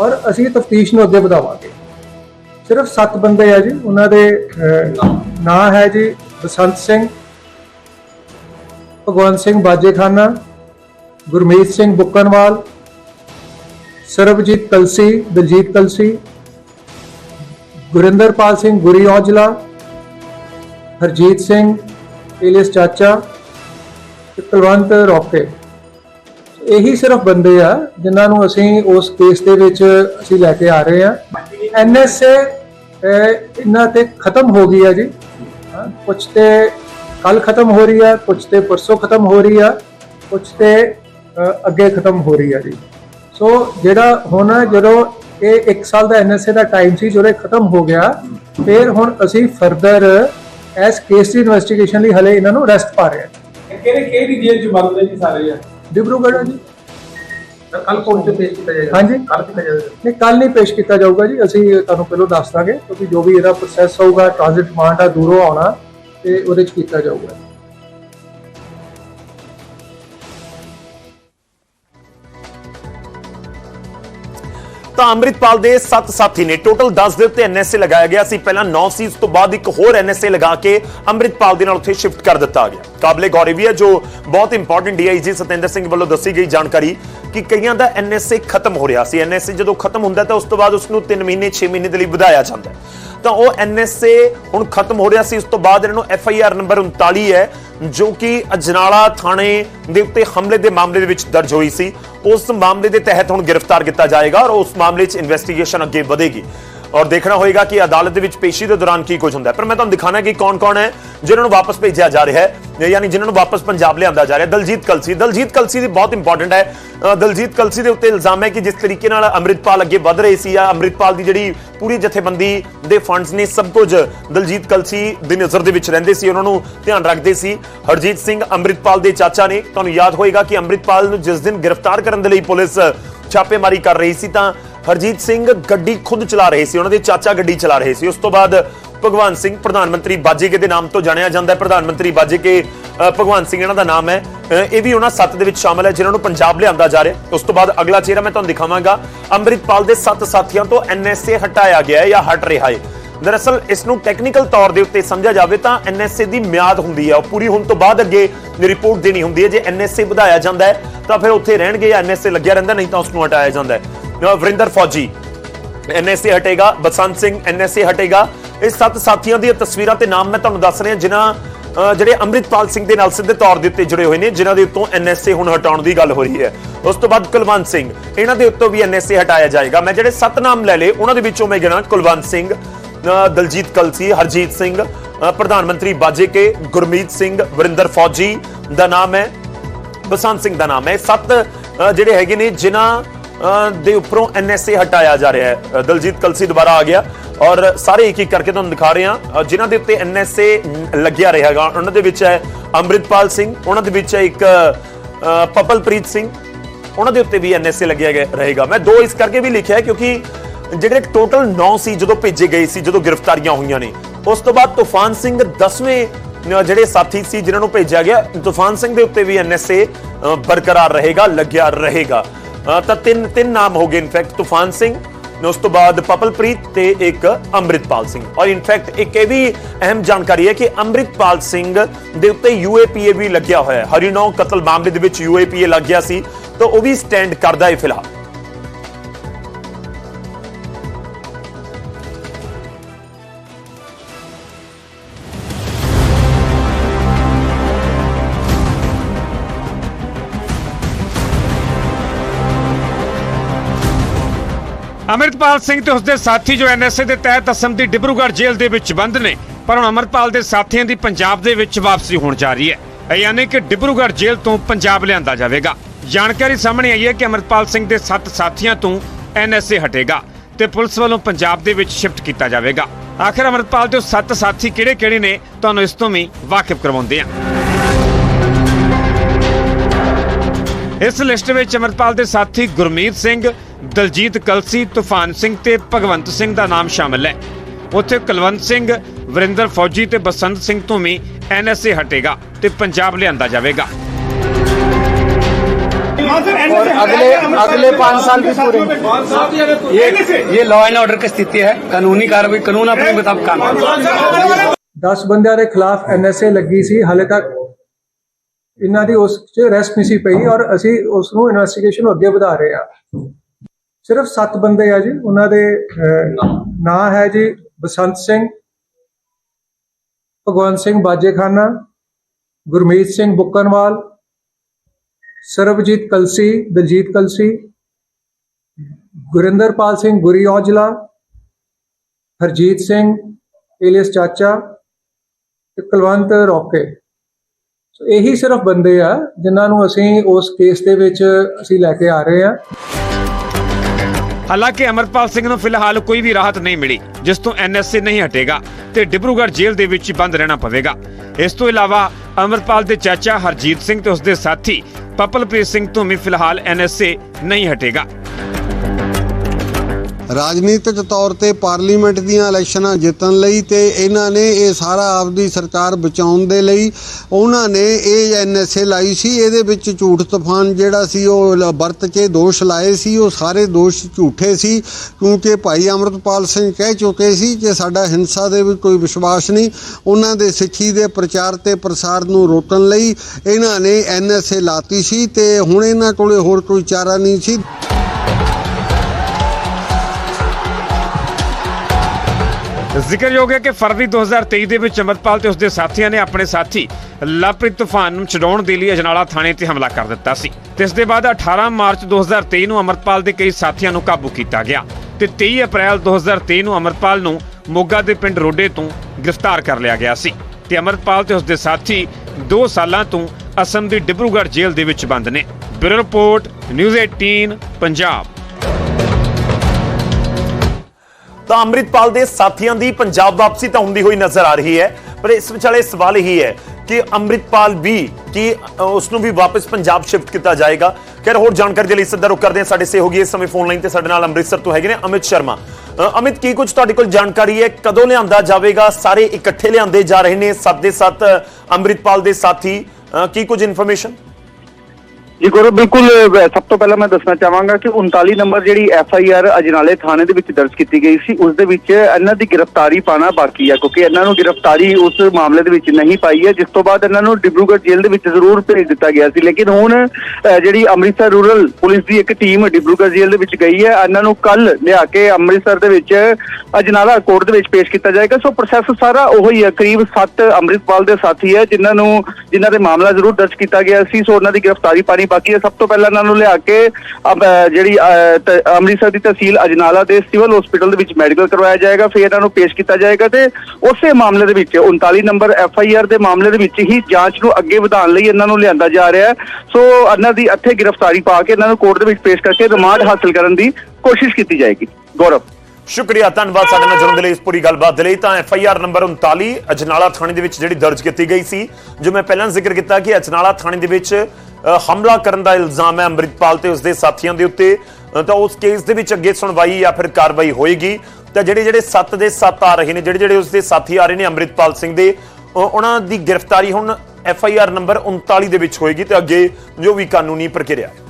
ਔਰ ਅਸੀਂ ਤਫਤੀਸ਼ ਨੂੰ ਅੱਗੇ ਵਧਾਵਾਂਗੇ। ਸਿਰਫ 7 ਬੰਦੇ ਆ ਜੀ, ਉਹਨਾਂ ਦੇ ਨਾਂ ਹੈ ਜੀ ਬਸੰਤ ਸਿੰਘ, ਭਗਵੰਤ ਸਿੰਘ ਬਾਜੇਖਾਨਾ, ਗੁਰਮੀਤ ਸਿੰਘ ਬੁੱਕਨਵਾਲ ਸਰਬਜੀਤ ਕਲਸੀ ਦਲਜੀਤ ਕਲਸੀ ਗੁਰਿੰਦਰਪਾਲ ਸਿੰਘ ਗੁਰੀ ਔਜਲਾ ਹਰਜੀਤ ਸਿੰਘ ਇਲਿਸ ਚਾਚਾ ਤੇ ਕੁਲਵੰਤ ਰੋਕੇ ਇਹੀ ਸਿਰਫ ਬੰਦੇ ਆ ਜਿਨ੍ਹਾਂ ਨੂੰ ਅਸੀਂ ਉਸ ਕੇਸ ਦੇ ਵਿੱਚ ਅਸੀਂ ਲੈ ਕੇ ਆ ਰਹੇ ਆ। ਐਨਐਸਏ ਇਹਨਾਂ ਤੇ ਖਤਮ ਹੋ ਗਈ ਆ ਜੀ। ਹਾਂ, ਕੁਛ ਤੇ ਕੱਲ ਖਤਮ ਹੋ ਰਹੀ ਆ ਕੁਛ ਤੇ ਪਰਸੋਂ ਖਤਮ ਹੋ ਰਹੀ ਆ ਕੁਛ ਤੇ ਅੱਗੇ ਖਤਮ ਹੋ ਰਹੀ ਆ ਜੀ। ਸੋ ਜਿਹੜਾ ਹੁਣ ਜਦੋਂ ਇਹ 1 ਸਾਲ ਦਾ ਐਨਐਸਏ ਦਾ ਟਾਈਮ ਸੀ ਜਦੋਂ ਇਹ ਖਤਮ ਹੋ ਗਿਆ ਫਿਰ ਹੁਣ ਅਸੀਂ ਫਰਦਰ ਐਸ ਕੇਸ ਦੀ ਇਨਵੈਸਟੀਗੇਸ਼ਨ ਲਈ ਹਲੇ ਇਹਨਾਂ ਨੂੰ ਅਰੈਸਟ ਪਾ ਰਹੇ ਹਾਂ। ਕਿਹੜੇ ਕਿਹੜੀ ਜੇਲ੍ਹ ਚ ਬੰਦ ਨੇ ਜੀ ਸਾਰੇ ਆ ਡਿਬਰੂਗੜ੍ਹ ਜੀ। ਕੱਲ ਕੋਰਟ ਚ ਪੇਸ਼ ਕੀਤਾ ਜਾਏਗਾ। ਹਾਂਜੀ। ਕੱਲ ਕੀਤਾ ਜਾਏਗਾ। ਨਹੀਂ ਕੱਲ ਨਹੀਂ ਪੇਸ਼ ਕੀਤਾ ਜਾਊਗਾ ਜੀ। ਅਸੀਂ ਤੁਹਾਨੂੰ ਪਹਿਲਾਂ ਦੱਸ ਦਾਂਗੇ ਕਿਉਂਕਿ ਜੋ ਵੀ ਇਹਦਾ ਪ੍ਰੋਸੈਸ ਹੋਊਗਾ ਟ੍ਰਾਂਜ਼ਿਟ ਡਿਮਾਂਡ ਆ ਦੂਰੋਂ ਆਉਣਾ ਤੇ ਉਹਦੇ ਚ ਕੀਤਾ ਜਾਊਗਾ। ਤਾਂ ਅੰਮ੍ਰਿਤਪਾਲ ਦੇ 7 ਸਾਥੀ ਨੇ। ਟੋਟਲ 10 ਦੇ ਉੱਤੇ ਐਨਐਸਏ ਲਗਾਇਆ ਗਿਆ ਸੀ। ਪਹਿਲਾਂ 9 ਸੀ ਉਸ ਤੋਂ ਬਾਅਦ ਇੱਕ ਹੋਰ ਐਨਐਸਏ ਲਗਾ ਕੇ ਅੰਮ੍ਰਿਤਪਾਲ ਦੇ ਨਾਲ ਉੱਥੇ ਸ਼ਿਫਟ ਕਰ ਦਿੱਤਾ ਗਿਆ। ਕਾਬਲੇ ਗੌਰ ਵੀ ਹੈ, ਜੋ ਬਹੁਤ ਇੰਪੋਰਟੈਂਟ ਡੀਆਈਜੀ ਸਤਿੰਦਰ ਸਿੰਘ ਵੱਲੋਂ ਦੱਸੀ ਗਈ ਜਾਣਕਾਰੀ ਕਿ ਕਈਆਂ ਦਾ ਐਨਐਸਏ ਖਤਮ ਹੋ ਰਿਹਾ ਸੀ। ਐਨਐਸਏ ਜਦੋਂ ਖਤਮ ਹੁੰਦਾ ਤਾਂ ਉਸ ਤੋਂ ਬਾਅਦ ਉਸ ਨੂੰ 3 ਮਹੀਨੇ 6 ਮਹੀਨੇ ਦੇ ਲਈ ਵਧਾਇਆ ਜਾਂਦਾ ਤਾਂ ਉਹ ਐਨਐਸਏ ਹੁਣ ਖਤਮ ਹੋ ਰਿਹਾ ਸੀ। ਉਸ ਤੋਂ ਬਾਅਦ ਇਹਨਾਂ ਨੂੰ ਐਫਆਈਆਰ ਨੰਬਰ 39 ਹੈ, ਜੋ ਕਿ ਅਜਨਾਲਾ ਥਾਣੇ ਦੇ ਉੱਤੇ ਹਮਲੇ ਦੇ ਮਾਮਲੇ ਦੇ ਵਿੱਚ ਦਰਜ ਹੋਈ ਸੀ। ਉਸ ਮਾਮਲੇ ਦੇ ਤਹਿਤ ਹੁਣ ਗ੍ਰਿਫਤਾਰ ਕੀਤਾ ਜਾਏਗਾ ਔਰ ਉਸ ਮਾਮਲੇ 'ਚ ਇਨਵੈਸਟੀਗੇਸ਼ਨ ਅੱਗੇ ਵਧੇਗੀ। ਔਰ ਦੇਖਣਾ ਹੋਏਗਾ ਕਿ ਅਦਾਲਤ ਦੇ ਵਿੱਚ ਪੇਸ਼ੀ ਦੇ ਦੌਰਾਨ ਕੀ ਕੁਝ ਹੁੰਦਾ ਪਰ ਮੈਂ ਤੁਹਾਨੂੰ ਦਿਖਾਣਾ ਕਿ ਕੌਣ-ਕੌਣ ਹੈ ਜਿਨ੍ਹਾਂ ਨੂੰ ਵਾਪਸ ਭੇਜਿਆ ਜਾ ਰਿਹਾ ਹੈ। ਯਾਨੀ ਜਿਨ੍ਹਾਂ ਨੂੰ ਵਾਪਸ ਪੰਜਾਬ ਲਿਆਂਦਾ ਜਾ ਰਿਹਾ ਦਲਜੀਤ ਕਲਸੀ। ਦਲਜੀਤ ਕਲਸੀ ਦੀ ਬਹੁਤ ਇੰਪੋਰਟੈਂਟ ਹੈ। ਦਲਜੀਤ ਕਲਸੀ ਦੇ ਉੱਤੇ ਇਲਜ਼ਾਮ ਹੈ ਕਿ ਜਿਸ ਤਰੀਕੇ ਨਾਲ ਅੰਮ੍ਰਿਤਪਾਲ ਅੱਗੇ ਵਧ ਰਹੇ ਸੀ ਜਾਂ ਅੰਮ੍ਰਿਤਪਾਲ ਦੀ ਜਿਹੜੀ ਪੂਰੀ ਜਥੇਬੰਦੀ ਦੇ ਫੰਡਸ ਨੇ ਸਭ ਕੁਝ ਦਲਜੀਤ ਕਲਸੀ ਦੀ ਨਜ਼ਰ ਦੇ ਵਿੱਚ ਰਹਿੰਦੇ ਸੀ, ਉਹਨਾਂ ਨੂੰ ਧਿਆਨ ਰੱਖਦੇ ਸੀ। ਹਰਜੀਤ ਸਿੰਘ ਅੰਮ੍ਰਿਤਪਾਲ ਦੇ ਚਾਚਾ ਨੇ। ਤੁਹਾਨੂੰ ਯਾਦ ਹੋਏਗਾ ਕਿ ਅੰਮ੍ਰਿਤਪਾਲ ਨੂੰ ਜਿਸ ਦਿਨ ਗ੍ਰਿਫਤਾਰ ਕਰਨ ਦੇ ਲਈ ਪੁਲਿਸ ਛਾਪੇਮਾਰੀ ਕਰ ਰਹੀ ਸੀ ਤਾਂ ਹਰਜੀਤ ਸਿੰਘ ਗੱਡੀ ਖੁਦ ਚਲਾ ਰਹੇ ਸੀ ਉਹਨਾਂ ਦੇ ਚਾਚਾ ਗੱਡੀ ਚਲਾ ਰਹੇ ਸੀ। ਉਸ ਤੋਂ ਬਾਅਦ ਭਗਵਾਨ ਸਿੰਘ ਪ੍ਰਧਾਨ ਮੰਤਰੀ ਬਾਜੇਕੇ ਦੇ ਨਾਮ ਤੋਂ ਜਾਣਿਆ ਜਾਂਦਾ ਹੈ। ਪ੍ਰਧਾਨ ਮੰਤਰੀ ਬਾਜੇਕੇ ਅ, ਭਗਵਾਨ ਸਿੰਘ ਇਹਨਾਂ ਦਾ ਨਾਮ ਹੈ। ਇਹ ਵੀ ਉਹਨਾਂ ਸੱਤ ਦੇ ਵਿੱਚ ਸ਼ਾਮਲ ਹੈ ਜਿਨ੍ਹਾਂ ਨੂੰ ਪੰਜਾਬ ਲਿਆਂਦਾ ਜਾ ਰਿਹਾ ਉਸ ਤੋਂ ਬਾਅਦ ਅਗਲਾ ਚਿਹਰਾ ਮੈਂ ਤੁਹਾਨੂੰ ਦਿਖਾਵਾਂਗਾ। ਅੰਮ੍ਰਿਤਪਾਲ ਦੇ ਸੱਤ ਸਾਥੀਆਂ ਤੋਂ ਐਨਐਸਏ ਹਟਾਇਆ ਗਿਆ ਹੈ ਜਾਂ ਹਟ ਰਿਹਾ ਹੈ। ਦਰਅਸਲ ਇਸ ਨੂੰ ਟੈਕਨੀਕਲ ਤੌਰ ਦੇ ਉੱਤੇ ਸਮਝਿਆ ਜਾਵੇ ਤਾਂ ਐਨਐਸਏ ਦੀ ਮਿਆਦ ਹੁੰਦੀ ਹੈ। ਉਹ ਪੂਰੀ ਹੋਣ ਤੋਂ ਬਾਅਦ ਅੱਗੇ ਰਿਪੋਰਟ ਦੇਣੀ ਹੁੰਦੀ ਹੈ। ਜੇ ਐਨਐਸਏ ਵਧਾਇਆ ਜਾਂਦਾ ਹੈ ਤਾਂ ਫਿਰ ਉੱਥੇ ਰਹਿਣਗੇ ਜਾਂ ਐਨਐਸਏ ਲੱਗਿਆ ਰਹਿੰਦਾ ਨਹੀਂ ਤਾਂ ਉਸ ਨੂੰ ਹਟਾਇਆ ਜਾਂਦਾ ਹੈ। ਵਰਿੰਦਰ ਫੌਜੀ ਐਨਐਸਏ ਹਟੇਗਾ, ਬਸੰਤ ਸਿੰਘ ਐਨਐਸਏ ਹਟੇਗਾ। ਇਹ ਸੱਤ ਸਾਥੀਆਂ ਦੀਆਂ ਤਸਵੀਰਾਂ ਤੇ ਨਾਮ ਮੈਂ ਤੁਹਾਨੂੰ ਦੱਸ ਰਿਹਾ, ਜਿਨ੍ਹਾਂ ਜਿਹੜੇ ਅੰਮ੍ਰਿਤਪਾਲ ਸਿੰਘ ਦੇ ਨਾਲ ਸਿੱਧੇ ਤੌਰ ਦੇ ਉੱਤੇ ਜੁੜੇ ਹੋਏ ਨੇ, ਜਿਨ੍ਹਾਂ ਦੇ ਉੱਤੋਂ ਐਨਐਸਏ ਹੁਣ ਹਟਾਉਣ ਦੀ ਗੱਲ ਹੋ ਰਹੀ ਹੈ। ਉਸ ਤੋਂ ਬਾਅਦ ਕੁਲਵੰਤ ਸਿੰਘ, ਇਹਨਾਂ ਦੇ ਉੱਤੋਂ ਵੀ ਐਨਐਸਏ ਹਟਾਇਆ ਜਾਏਗਾ। ਮੈਂ ਜਿਹੜੇ ਸੱਤ ਨਾਮ ਲੈ ਲਏ, ਉਹਨਾਂ ਦੇ ਵਿੱਚੋਂ ਮੈਂ ਗਿਣਾ, ਕੁਲਵੰਤ ਸਿੰਘ ਦਲਜੀਤ ਕਲਸੀ, ਹਰਜੀਤ ਸਿੰਘ ਪ੍ਰਧਾਨ ਮੰਤਰੀ ਬਾਜੇ ਕੇ ਗੁਰਮੀਤ ਸਿੰਘ, ਵਰਿੰਦਰ ਫੌਜੀ ਦਾ ਨਾਮ ਹੈ, ਬਸੰਤ ਸਿੰਘ ਦਾ ਨਾਮ ਹੈ। ਇਹ ਸੱਤ ਜਿਹੜੇ ਹੈਗੇ ਨੇ, ਜਿਨ੍ਹਾਂ ਦੇ ਉੱਪਰੋਂ ਐਨਐਸਏ ਹਟਾਇਆ ਜਾ ਰਿਹਾ ਹੈ। ਦਲਜੀਤ ਕਲਸੀ ਦੁਬਾਰਾ ਆ ਗਿਆ ਔਰ ਸਾਰੇ ਇੱਕ ਇੱਕ ਕਰਕੇ ਤੁਹਾਨੂੰ ਦਿਖਾ ਰਹੇ ਹਾਂ। ਅ, ਜਿਨ੍ਹਾਂ ਦੇ ਉੱਤੇ ਐਨਐਸਏ ਲੱਗਿਆ ਰਹੇਗਾ ਉਹਨਾਂ ਦੇ ਵਿੱਚ ਹੈ ਅੰਮ੍ਰਿਤਪਾਲ ਸਿੰਘ ਉਹਨਾਂ ਦੇ ਵਿੱਚ ਹੈ ਇੱਕ ਪਪਲਪ੍ਰੀਤ ਸਿੰਘ। ਉਹਨਾਂ ਦੇ ਉੱਤੇ ਵੀ ਐਨਐਸਏ ਲੱਗਿਆ ਰਹੇਗਾ। ਮੈਂ ਦੋ ਇਸ ਕਰਕੇ ਵੀ ਲਿਖਿਆ ਕਿਉਂਕਿ ਜਿਹੜੇ ਟੋਟਲ 9 ਸੀ ਜਦੋਂ ਭੇਜੇ ਗਏ ਸੀ ਜਦੋਂ ਗ੍ਰਿਫਤਾਰੀਆਂ ਹੋਈਆਂ ਨੇ ਉਸ ਤੋਂ ਬਾਅਦ ਤੂਫਾਨ ਸਿੰਘ 10ਵੇਂ ਜਿਹੜੇ ਸਾਥੀ ਸੀ ਜਿਨ੍ਹਾਂ ਨੂੰ ਭੇਜਿਆ ਗਿਆ ਤੂਫਾਨ ਸਿੰਘ ਦੇ ਉੱਤੇ ਵੀ ਐਨਐਸਏ ਬਰਕਰਾਰ ਰਹੇਗਾ ਲੱਗਿਆ ਰਹੇਗਾ। ਤਾਂ ਤਿੰਨ ਤਿੰਨ ਨਾਮ ਹੋ ਗਏ ਇਨਫੈਕਟ ਤੂਫਾਨ ਸਿੰਘ ਉਸ ਤੋਂ ਬਾਅਦ ਪਪਲਪ੍ਰੀਤ ਤੇ ਇੱਕ ਅੰਮ੍ਰਿਤਪਾਲ ਸਿੰਘ। ਔਰ ਇਨਫੈਕਟ ਇੱਕ ਇਹ ਵੀ ਅਹਿਮ ਜਾਣਕਾਰੀ ਹੈ ਕਿ ਅੰਮ੍ਰਿਤਪਾਲ ਸਿੰਘ ਦੇ ਉੱਤੇ ਯੂਏਪੀਏ ਵੀ ਲੱਗਿਆ ਹੋਇਆ ਹੈ। ਹਰੀਨੌ ਕਤਲ ਮਾਮਲੇ ਦੇ ਵਿੱਚ ਯੂਏਪੀਏ ਲੱਗ ਗਿਆ ਸੀ, ਤਾਂ ਉਹ ਵੀ ਸਟੈਂਡ ਕਰਦਾ ਹੈ ਫਿਲਹਾਲ। ਅਮਰਿਤਪਾਲ ਸਿੰਘ ਤੇ ਉਸਦੇ ਸਾਥੀ ਜੋ ਐਨਐਸਏ ਦੇ ਤਹਿਤ ਅਸਮ ਦੀ ਡਿਬਰੂਗੜ੍ਹ ਜੇਲ੍ਹ ਦੇ ਵਿੱਚ ਬੰਦ ਨੇ, ਪਰ ਹੁਣ ਅਮਰਪਾਲ ਦੇ ਸਾਥੀਆਂ ਦੀ ਪੰਜਾਬ ਦੇ ਵਿੱਚ ਵਾਪਸੀ ਹੋਣ ਜਾ ਰਹੀ ਹੈ। ਯਾਨੀ ਕਿ ਡਿਬਰੂਗੜ੍ਹ ਜੇਲ੍ਹ ਤੋਂ ਪੰਜਾਬ ਲਿਆਂਦਾ ਜਾਵੇਗਾ। ਜਾਣਕਾਰੀ ਸਾਹਮਣੇ ਆਈ ਹੈ ਕਿ ਅਮਰਪਾਲ ਸਿੰਘ ਦੇ ਸੱਤ ਸਾਥੀਆਂ ਤੋਂ ਐਨਐਸਏ ਹਟੇਗਾ ਤੇ ਪੁਲਿਸ ਵੱਲੋਂ ਪੰਜਾਬ ਦੇ ਵਿੱਚ ਸ਼ਿਫਟ ਕੀਤਾ ਜਾਵੇਗਾ। ਆਖਿਰ ਅਮਰਪਾਲ ਦੇ ਉਹ ਸੱਤ ਸਾਥੀ ਕਿਹੜੇ-ਕਿਹੜੇ ਨੇ, ਤੁਹਾਨੂੰ ਇਸ ਤੋਂ ਵੀ ਵਾਕਿਫ ਕਰਵਾਉਂਦੇ ਹਾਂ। ਇਸ ਲਿਸਟ ਵਿੱਚ ਅਮਰਪਾਲ ਦੇ ਸਾਥੀ ਗੁਰਮੀਤ ਸਿੰਘ ਦਲਜੀਤ ਕਲਸੀ ਤੂਫਾਨ ਸਿੰਘ ਤੇ ਭਗਵੰਤ ਸਿੰਘ ਦਾ ਨਾਮ ਸ਼ਾਮਲ ਹੈ ਉੱਥੇ ਕੁਲਵੰਤ ਸਿੰਘ ਵਰਿੰਦਰ ਫੌਜੀ ਤੇ ਬਸੰਤ ਸਿੰਘ ਤੋਂ ਵੀ ਐਨਐਸਏ ਹਟੇਗਾ ਤੇ ਪੰਜਾਬ ਲਿਆਂਦਾ ਜਾਵੇਗਾ और अगले अगले पाँच साल भी पूरे ये ये लॉ एंड ऑर्डर की स्थिति है कानूनी कार्रवाई कानून अपने मुताबिक काम करे 10 ਬੰਦਿਆਂ ਦੇ ਖਿਲਾਫ ਐਨਐਸਏ ਲੱਗੀ ਸੀ ਹਾਲੇ ਤੱਕ ਇਹਨਾਂ ਦੀ ਉਸ 'ਚ ਰੈਸਟ ਨਹੀਂ ਸੀ ਪਈ ਔਰ ਅਸੀਂ ਉਸ ਨੂੰ ਇਨਵੈਸਟੀਗੇਸ਼ਨ ਨੂੰ ਅੱਗੇ ਵਧਾ ਰਹੇ ਹਾਂ ਸਿਰਫ 7 ਬੰਦੇ ਆ ਜੀ ਉਹਨਾਂ ਦੇ ਨਾਂ ਹੈ ਜੀ ਬਸੰਤ ਸਿੰਘ ਭਗਵੰਤ ਸਿੰਘ ਬਾਜੇਖਾਨਾ ਗੁਰਮੀਤ ਸਿੰਘ ਬੁੱਕਨਵਾਲ ਸਰਬਜੀਤ ਕਲਸੀ ਦਲਜੀਤ ਕਲਸੀ ਗੁਰਿੰਦਰਪਾਲ ਸਿੰਘ ਗੁਰੀ ਔਜਲਾ ਹਰਜੀਤ ਸਿੰਘ ਏਲੀਅਸ ਚਾਚਾ ਤੇ ਕੁਲਵੰਤ ਰੋਕੇ। ਸੋ ਇਹੀ ਸਿਰਫ ਬੰਦੇ ਆ ਜਿਨ੍ਹਾਂ ਨੂੰ ਅਸੀਂ ਉਸ ਕੇਸ ਦੇ ਵਿੱਚ ਅਸੀਂ ਲੈ ਕੇ ਆ ਰਹੇ ਆ ਹਾਲਾਂਕਿ ਅਮਰਪਾਲ ਸਿੰਘ ਨੂੰ ਫਿਲਹਾਲ ਕੋਈ ਵੀ ਰਾਹਤ ਨਹੀਂ ਮਿਲੀ, ਜਿਸ ਤੋਂ ਐਨਐਸਏ ਨਹੀਂ ਹਟੇਗਾ ਤੇ ਡਿਬਰੂਗੜ੍ਹ ਜੇਲ੍ਹ ਦੇ ਵਿੱਚ ਬੰਦ ਰਹਿਣਾ ਪਵੇਗਾ। ਇਸ ਤੋਂ ਇਲਾਵਾ ਅਮਰਪਾਲ ਦੇ ਚਾਚਾ ਹਰਜੀਤ ਸਿੰਘ ਤੇ ਉਸਦੇ ਸਾਥੀ ਪਪਲਪ੍ਰੀਤ ਸਿੰਘ ਤੋਂ ਵੀ ਫਿਲਹਾਲ ਐਨਐਸਏ ਨਹੀਂ ਹਟੇਗਾ। ਰਾਜਨੀਤਿਕ ਤੌਰ ਤੇ ਪਾਰਲੀਮੈਂਟ ਦੀਆਂ ਇਲੈਕਸ਼ਨਾਂ ਜਿੱਤਣ ਲਈ ਤੇ ਇਹਨਾਂ ਨੇ ਇਹ ਸਾਰਾ ਆਪਦੀ ਸਰਕਾਰ ਬਚਾਉਣ ਦੇ ਲਈ ਉਹਨਾਂ ਨੇ ਇਹ ਐਨਐਸਏ ਲਾਈ ਸੀ, ਇਹਦੇ ਵਿੱਚ ਝੂਠ ਤੂਫਾਨ ਜਿਹੜਾ ਸੀ, ਉਹ ਵਰਤ ਕੇ ਦੋਸ਼ ਲਾਏ ਸੀ, ਉਹ ਸਾਰੇ ਦੋਸ਼ ਝੂਠੇ ਸੀ, ਕਿਉਂਕਿ ਭਾਈ ਅਮਰਤਪਾਲ ਸਿੰਘ ਕਹਿ ਚੁੱਕੇ ਸੀ ਕਿ ਸਾਡਾ ਹਿੰਸਾ ਦੇ ਵਿੱਚ ਕੋਈ ਵਿਸ਼ਵਾਸ ਨਹੀਂ, ਉਹਨਾਂ ਦੇ ਸਿੱਖੀ ਦੇ ਪ੍ਰਚਾਰ ਤੇ ਪ੍ਰਸਾਰ ਨੂੰ ਰੋਕਣ ਲਈ ਇਹਨਾਂ ਨੇ ਐਨਐਸਏ ਲਾਤੀ ਸੀ ਤੇ ਹੁਣ ਇਹਨਾਂ ਕੋਲੇ ਹੋਰ ਕੋਈ ਚਾਰਾ ਨਹੀਂ ਸੀ। ਜ਼ਿਕਰਯੋਗ ਹੈ ਕਿ ਫਰਵਰੀ 2023 ਦੇ ਵਿੱਚ ਅਮਰਪਾਲ ਤੇ ਉਸਦੇ ਸਾਥੀਆਂ ਨੇ ਆਪਣੇ ਸਾਥੀ ਲਵਪ੍ਰੀਤ ਤੂਫਾਨ ਨੂੰ ਛਡਾਉਣ ਦੇ ਲਈ ਅਜਨਾਲਾ ਥਾਣੇ ਤੇ ਹਮਲਾ ਕਰ ਦਿੱਤਾ ਸੀ ਤੇ ਇਸ ਦੇ ਬਾਅਦ 18 ਮਾਰਚ 2023 ਨੂੰ ਅਮਰਪਾਲ ਦੇ ਕਈ ਸਾਥੀਆਂ ਨੂੰ ਕਾਬੂ ਕੀਤਾ ਗਿਆ ਤੇ 23 ਅਪ੍ਰੈਲ 2023 ਨੂੰ ਅਮਰਪਾਲ ਨੂੰ ਮੋਗਾ ਦੇ ਪਿੰਡ ਰੋਡੇ ਤੋਂ ਗ੍ਰਿਫਤਾਰ ਕਰ ਲਿਆ ਗਿਆ ਸੀ ਤੇ ਅਮਰਪਾਲ ਤੇ ਉਸਦੇ ਸਾਥੀ 2 ਸਾਲਾਂ ਤੋਂ ਅਸਮ ਦੀ ਡਿਬਰੂਗੜ੍ਹ ਜੇਲ੍ਹ ਦੇ ਵਿੱਚ ਬੰਦ ਨੇ। Bureau report, news 18 Punjab. ਤਾਂ ਅੰਮ੍ਰਿਤਪਾਲ ਦੇ ਸਾਥੀਆਂ ਦੀ ਪੰਜਾਬ ਵਾਪਸੀ ਤਾਂ ਹੁੰਦੀ ਹੋਈ ਨਜ਼ਰ ਆ ਰਹੀ ਹੈ। ਪਰ ਇਸ ਵਿਚਾਲੇ ਸਵਾਲ ਇਹੀ ਹੈ ਕਿ ਅੰਮ੍ਰਿਤਪਾਲ ਵੀ ਕੀ ਅ, ਉਸ ਨੂੰ ਵੀ ਵਾਪਸ ਪੰਜਾਬ ਸ਼ਿਫਟ ਕੀਤਾ ਜਾਏਗਾ? ਖੈਰ ਹੋਰ ਜਾਣਕਾਰੀ ਦੇ ਲਈ ਸਿੱਧਾ ਰੁਕ ਕਰਦੇ ਹਾਂ। ਸਾਡੇ ਸਹਿਯੋਗੀ ਇਸ ਸਮੇਂ ਫੋਨ ਲਾਈਨ ਤੇ ਸਾਡੇ ਨਾਲ ਅੰਮ੍ਰਿਤਸਰ ਤੋਂ ਹੈਗੇ ਨੇ ਅਮਿਤ ਸ਼ਰਮਾ। ਅਮਿਤ ਕੀ ਕੁਝ ਤੁਹਾਡੇ ਕੋਲ ਜਾਣਕਾਰੀ ਹੈ? ਕਦੋਂ ਲਿਆਂਦਾ ਜਾਵੇਗਾ? ਸਾਰੇ ਇਕੱਠੇ ਲਿਆਂਦੇ ਜਾ ਰਹੇ ਨੇ ਸੱਤ ਦੇ ਸੱਤ ਅੰਮ੍ਰਿਤਪਾਲ ਦੇ ਸਾਥੀ। ਕੀ ਕੁਝ ਇਨਫੋਰਮੇਸ਼ਨ ਜੀ ਗੁਰੂ, ਬਿਲਕੁਲ ਸਭ ਤੋਂ ਪਹਿਲਾਂ ਮੈਂ ਦੱਸਣਾ ਚਾਹਾਂਗਾ ਕਿ 39 ਨੰਬਰ ਜਿਹੜੀ ਐਫ ਆਈ ਆਰ ਅਜਨਾਲੇ ਥਾਣੇ ਦੇ ਵਿੱਚ ਦਰਜ ਕੀਤੀ ਗਈ ਸੀ, ਉਸ ਦੇ ਵਿੱਚ ਇਹਨਾਂ ਦੀ ਗ੍ਰਿਫਤਾਰੀ ਪਾਣਾ ਬਾਕੀ ਹੈ ਕਿਉਂਕਿ ਇਹਨਾਂ ਨੂੰ ਗ੍ਰਿਫਤਾਰੀ ਉਸ ਮਾਮਲੇ ਦੇ ਵਿੱਚ ਨਹੀਂ ਪਾਈ ਹੈ, ਜਿਸ ਤੋਂ ਬਾਅਦ ਇਹਨਾਂ ਨੂੰ ਡਿਬਰੂਗੜ੍ਹ ਜੇਲ੍ਹ ਦੇ ਵਿੱਚ ਜ਼ਰੂਰ ਭੇਜ ਦਿੱਤਾ ਗਿਆ ਸੀ। ਲੇਕਿਨ ਹੁਣ ਜਿਹੜੀ ਅੰਮ੍ਰਿਤਸਰ ਰੂਰਲ ਪੁਲਿਸ ਦੀ ਇੱਕ ਟੀਮ ਡਿਬਰੂਗੜ੍ਹ ਜੇਲ੍ਹ ਦੇ ਵਿੱਚ ਗਈ ਹੈ, ਇਹਨਾਂ ਨੂੰ ਕੱਲ ਲਿਆ ਕੇ ਅੰਮ੍ਰਿਤਸਰ ਦੇ ਵਿੱਚ ਅਜਨਾਲਾ ਕੋਰਟ ਦੇ ਵਿੱਚ ਪੇਸ਼ ਕੀਤਾ ਜਾਏਗਾ। ਸੋ ਪ੍ਰੋਸੈਸ ਸਾਰਾ ਉਹੀ ਹੀ ਹੈ ਕਰੀਬ 7 ਅੰਮ੍ਰਿਤਪਾਲ ਦੇ ਸਾਥੀ ਹੈ, ਜਿਨ੍ਹਾਂ ਨੂੰ, ਜਿਨ੍ਹਾਂ ਦੇ ਮਾਮਲਾ ਜ਼ਰੂਰ ਦਰਜ ਕੀਤਾ ਗਿਆ ਸੀ, ਸੋ ਉਹਨਾਂ ਦੀ ਗ੍ਰਿਫਤਾਰੀ ਪਾਣੀ ਬਾਕੀ ਹੈ ਸਭ ਤੋਂ ਪਹਿਲਾਂ ਇਹਨਾਂ ਨੂੰ ਲਿਆ ਕੇ ਜਿਹੜੀ ਅਹ, ਅੰਮ੍ਰਿਤਸਰ ਦੀ ਤਹਿਸੀਲ ਅਜਨਾਲਾ ਦੇ ਸਿਵਲ ਹਸਪੀਟਲ ਦੇ ਵਿੱਚ ਮੈਡੀਕਲ ਕਰਵਾਇਆ ਜਾਏਗਾ ਫਿਰ ਇਹਨਾਂ ਨੂੰ ਪੇਸ਼ ਕੀਤਾ ਜਾਏਗਾ ਤੇ ਉਸੇ ਮਾਮਲੇ ਦੇ ਵਿੱਚ 39 ਨੰਬਰ ਐਫ ਆਈ ਆਰ ਦੇ ਮਾਮਲੇ ਦੇ ਵਿੱਚ ਹੀ ਜਾਂਚ ਨੂੰ ਅੱਗੇ ਵਧਾਉਣ ਲਈ ਇਹਨਾਂ ਨੂੰ ਲਿਆਂਦਾ ਜਾ ਰਿਹਾ ਹੈ। ਸੋ ਇਹਨਾਂ ਦੀ ਇੱਥੇ ਗ੍ਰਿਫਤਾਰੀ ਪਾ ਕੇ ਇਹਨਾਂ ਨੂੰ ਕੋਰਟ ਦੇ ਵਿੱਚ ਪੇਸ਼ ਕਰਕੇ ਰਿਮਾਂਡ ਹਾਸਲ ਕਰਨ ਦੀ ਕੋਸ਼ਿਸ਼ ਕੀਤੀ ਜਾਏਗੀ। ਗੌਰਵ। ਸ਼ੁਕਰੀਆ, ਧੰਨਵਾਦ ਸਾਡੇ ਨਾਲ ਜੁੜਨ ਦੇ ਲਈ ਇਸ ਪੂਰੀ ਗੱਲਬਾਤ ਦੇ ਲਈ। ਤਾਂ F I R number 39 Ajnala ਥਾਣੇ ਦੇ ਵਿੱਚ ਜਿਹੜੀ ਦਰਜ ਕੀਤੀ ਗਈ ਸੀ, ਜੋ ਮੈਂ ਪਹਿਲਾਂ ਜ਼ਿਕਰ ਕੀਤਾ ਕਿ ਅਜਨਾਲਾ ਥਾਣੇ ਦੇ ਵਿੱਚ ਹਮਲਾ ਕਰਨ ਦਾ ਇਲਜ਼ਾਮ ਹੈ ਅੰਮ੍ਰਿਤਪਾਲ ਤੇ ਉਸਦੇ ਸਾਥੀਆਂ ਦੇ ਉੱਤੇ। ਤਾਂ ਉਸ ਕੇਸ ਦੇ ਵਿੱਚ ਅੱਗੇ ਸੁਣਵਾਈ ਜਾਂ ਫਿਰ ਕਾਰਵਾਈ ਹੋਏਗੀ। ਤਾਂ ਜਿਹੜੇ ਜਿਹੜੇ 7 ਦੇ 7 ਆ ਰਹੇ ਨੇ, ਜਿਹੜੇ ਜਿਹੜੇ ਉਸਦੇ ਸਾਥੀ ਆ ਰਹੇ ਨੇ ਅੰਮ੍ਰਿਤਪਾਲ ਸਿੰਘ ਦੇ ਉਹਨਾਂ ਦੀ ਗ੍ਰਿਫਤਾਰੀ ਹੁਣ ਐਫ ਆਈ ਆਰ ਨੰਬਰ 39 ਦੇ ਵਿੱਚ ਹੋਏਗੀ ਤੇ ਅੱਗੇ ਜੋ ਵੀ ਕਾਨੂੰਨੀ ਪ੍ਰਕਿਰਿਆ ਹੈ।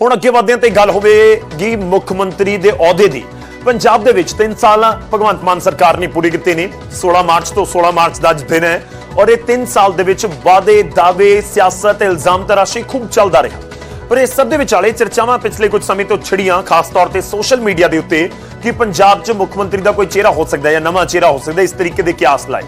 ਹੁਣ ਅੱਗੇ ਵਧਦੇ ਹਾਂ ਤੇ ਗੱਲ ਹੋਵੇਗੀ ਮੁੱਖ ਮੰਤਰੀ ਦੇ ਅਹੁਦੇ ਦੀ। ਪੰਜਾਬ ਦੇ ਵਿੱਚ 3 ਸਾਲ ਭਗਵੰਤ ਮਾਨ ਸਰਕਾਰ ਨੇ ਪੂਰੇ ਕੀਤੇ ਨੇ 16 ਮਾਰਚ ਤੋਂ 16 ਮਾਰਚ ਦਾ ਦਿਨ ਹੈ ਔਰ ਇਹ 3 ਸਾਲ ਦੇ ਵਿੱਚ ਵਾਅਦੇ, ਦਾਅਵੇ, ਸਿਆਸਤ, ਇਲਜ਼ਾਮ ਤਰਾਸ਼ੀ ਖੂਬ ਚੱਲਦਾ ਰਿਹਾ। ਪਰ ਇਸ ਸਭ ਦੇ ਵਿਚਾਲੇ ਚਰਚਾਵਾਂ ਪਿਛਲੇ ਕੁਝ ਸਮੇਂ ਤੋਂ ਛਿੜੀਆਂ, ਖਾਸ ਤੌਰ ਤੇ ਸੋਸ਼ਲ ਮੀਡੀਆ ਦੇ ਉੱਤੇ, ਕਿ ਪੰਜਾਬ 'ਚ ਮੁੱਖ ਮੰਤਰੀ ਦਾ ਕੋਈ ਚਿਹਰਾ ਹੋ ਸਕਦਾ ਜਾਂ ਨਵਾਂ ਚਿਹਰਾ ਹੋ ਸਕਦਾ ਇਸ ਤਰੀਕੇ ਦੇ ਕਿਆਸ ਲਾਏ।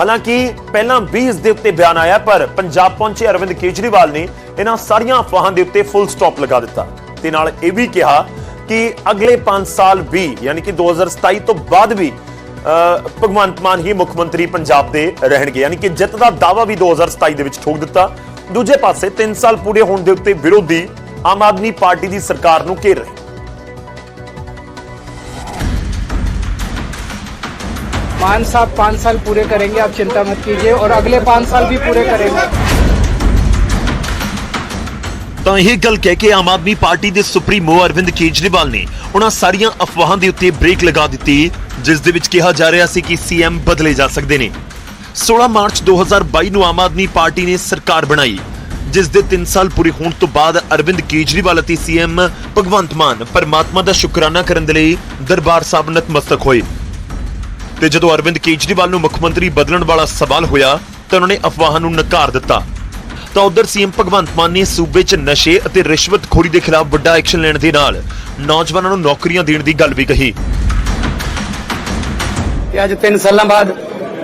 ਹਾਲਾਂਕਿ ਪਹਿਲਾਂ ਵੀ ਇਸ ਦੇ ਉੱਤੇ ਬਿਆਨ ਆਇਆ, ਪਰ ਪੰਜਾਬ ਪਹੁੰਚੇ ਅਰਵਿੰਦ ਕੇਜਰੀਵਾਲ ਨੇ ਇਹਨਾਂ ਸਾਰੀਆਂ ਅਫਵਾਹਾਂ ਦੇ ਉੱਤੇ ਫੁੱਲ ਸਟਾਪ ਲਗਾ ਦਿੱਤਾ ਤੇ ਨਾਲ ਇਹ ਵੀ ਕਿਹਾ ਕਿ ਅਗਲੇ 5 ਸਾਲ ਵੀ ਯਾਨੀ ਕਿ 2027 ਤੋਂ ਬਾਅਦ ਵੀ ਅਹ, ਭਗਵੰਤ ਮਾਨ ਹੀ ਮੁੱਖ ਮੰਤਰੀ ਪੰਜਾਬ ਦੇ ਰਹਿਣਗੇ ਯਾਨੀ ਕਿ ਜਿੱਤ ਦਾ ਦਾਵਾ ਵੀ 2027 ਦੇ ਵਿੱਚ ਠੋਕ ਦਿੱਤਾ ਦੂਜੇ ਪਾਸੇ 3 ਸਾਲ ਪੂਰੇ ਹੋਣ ਦੇ ਉੱਤੇ ਵਿਰੋਧੀ ਆਮ ਆਦਮੀ ਪਾਰਟੀ ਦੀ ਸਰਕਾਰ ਨੂੰ ਘੇਰ ਰਹੇ पाँच साल पाँच साल पूरे करेंगे आप चिंता मत कीजिए और अगले पाँच साल भी पूरे करेंगे ਤਾਂ ਇਹ ਗੱਲ ਕਹਿ ਕੇ ਆਮ ਆਦਮੀ ਪਾਰਟੀ ਦੇ ਸੁਪਰੀਮੋ ਅਰਵਿੰਦ ਕੇਜਰੀਵਾਲ ਨੇ ਉਹਨਾਂ ਸਾਰੀਆਂ ਅਫਵਾਹਾਂ ਦੇ ਉੱਤੇ ਬ੍ਰੇਕ ਲਗਾ ਦਿੱਤੀ, ਜਿਸ ਦੇ ਵਿੱਚ ਕਿਹਾ ਜਾ ਰਿਹਾ ਸੀ ਕਿ ਸੀਐਮ ਬਦਲੇ ਜਾ ਸਕਦੇ ਨੇ। 16 ਮਾਰਚ 2022 ਨੂੰ ਆਮ ਆਦਮੀ ਪਾਰਟੀ ਨੇ ਸਰਕਾਰ ਬਣਾਈ, ਜਿਸ ਦੇ 3 ਸਾਲ ਪੂਰੇ ਹੋਣ ਤੋਂ ਬਾਅਦ ਅਰਵਿੰਦ ਕੇਜਰੀਵਾਲ ਅਤੇ ਸੀਐਮ ਭਗਵੰਤ ਮਾਨ ਪਰਮਾਤਮਾ ਦਾ ਸ਼ੁਕਰਾਨਾ ਕਰਨ ਦੇ ਲਈ ਦਰਬਾਰ ਸਾਹਿਬ ਨਤਮਸਤਕ ਹੋਏ। ਤੇ ਜਦੋਂ ਅਰਵਿੰਦ ਕੇਜਰੀਵਾਲ ਨੂੰ ਮੁੱਖ ਮੰਤਰੀ ਬਦਲਣ ਵਾਲਾ ਸਵਾਲ ਹੋਇਆ, ਤਾਂ ਉਹਨਾਂ ਨੇ ਅਫਵਾਹਾਂ ਨੂੰ ਨਕਾਰ ਦਿੱਤਾ। ਤਾਂ ਉਧਰ ਸੀਐਮ ਭਗਵੰਤ ਮਾਨ ਨੇ ਸੂਬੇ 'ਚ ਨਸ਼ੇ ਅਤੇ ਰਿਸ਼ਵਤਖੋਰੀ ਦੇ ਖਿਲਾਫ ਵੱਡਾ ਐਕਸ਼ਨ ਲੈਣ ਦੇ ਨਾਲ ਨੌਜਵਾਨਾਂ ਨੂੰ ਨੌਕਰੀਆਂ ਦੇਣ ਦੀ ਗੱਲ ਵੀ ਕਹੀ। ਕਿ ਅੱਜ 3 ਸਾਲਾਂ ਬਾਅਦ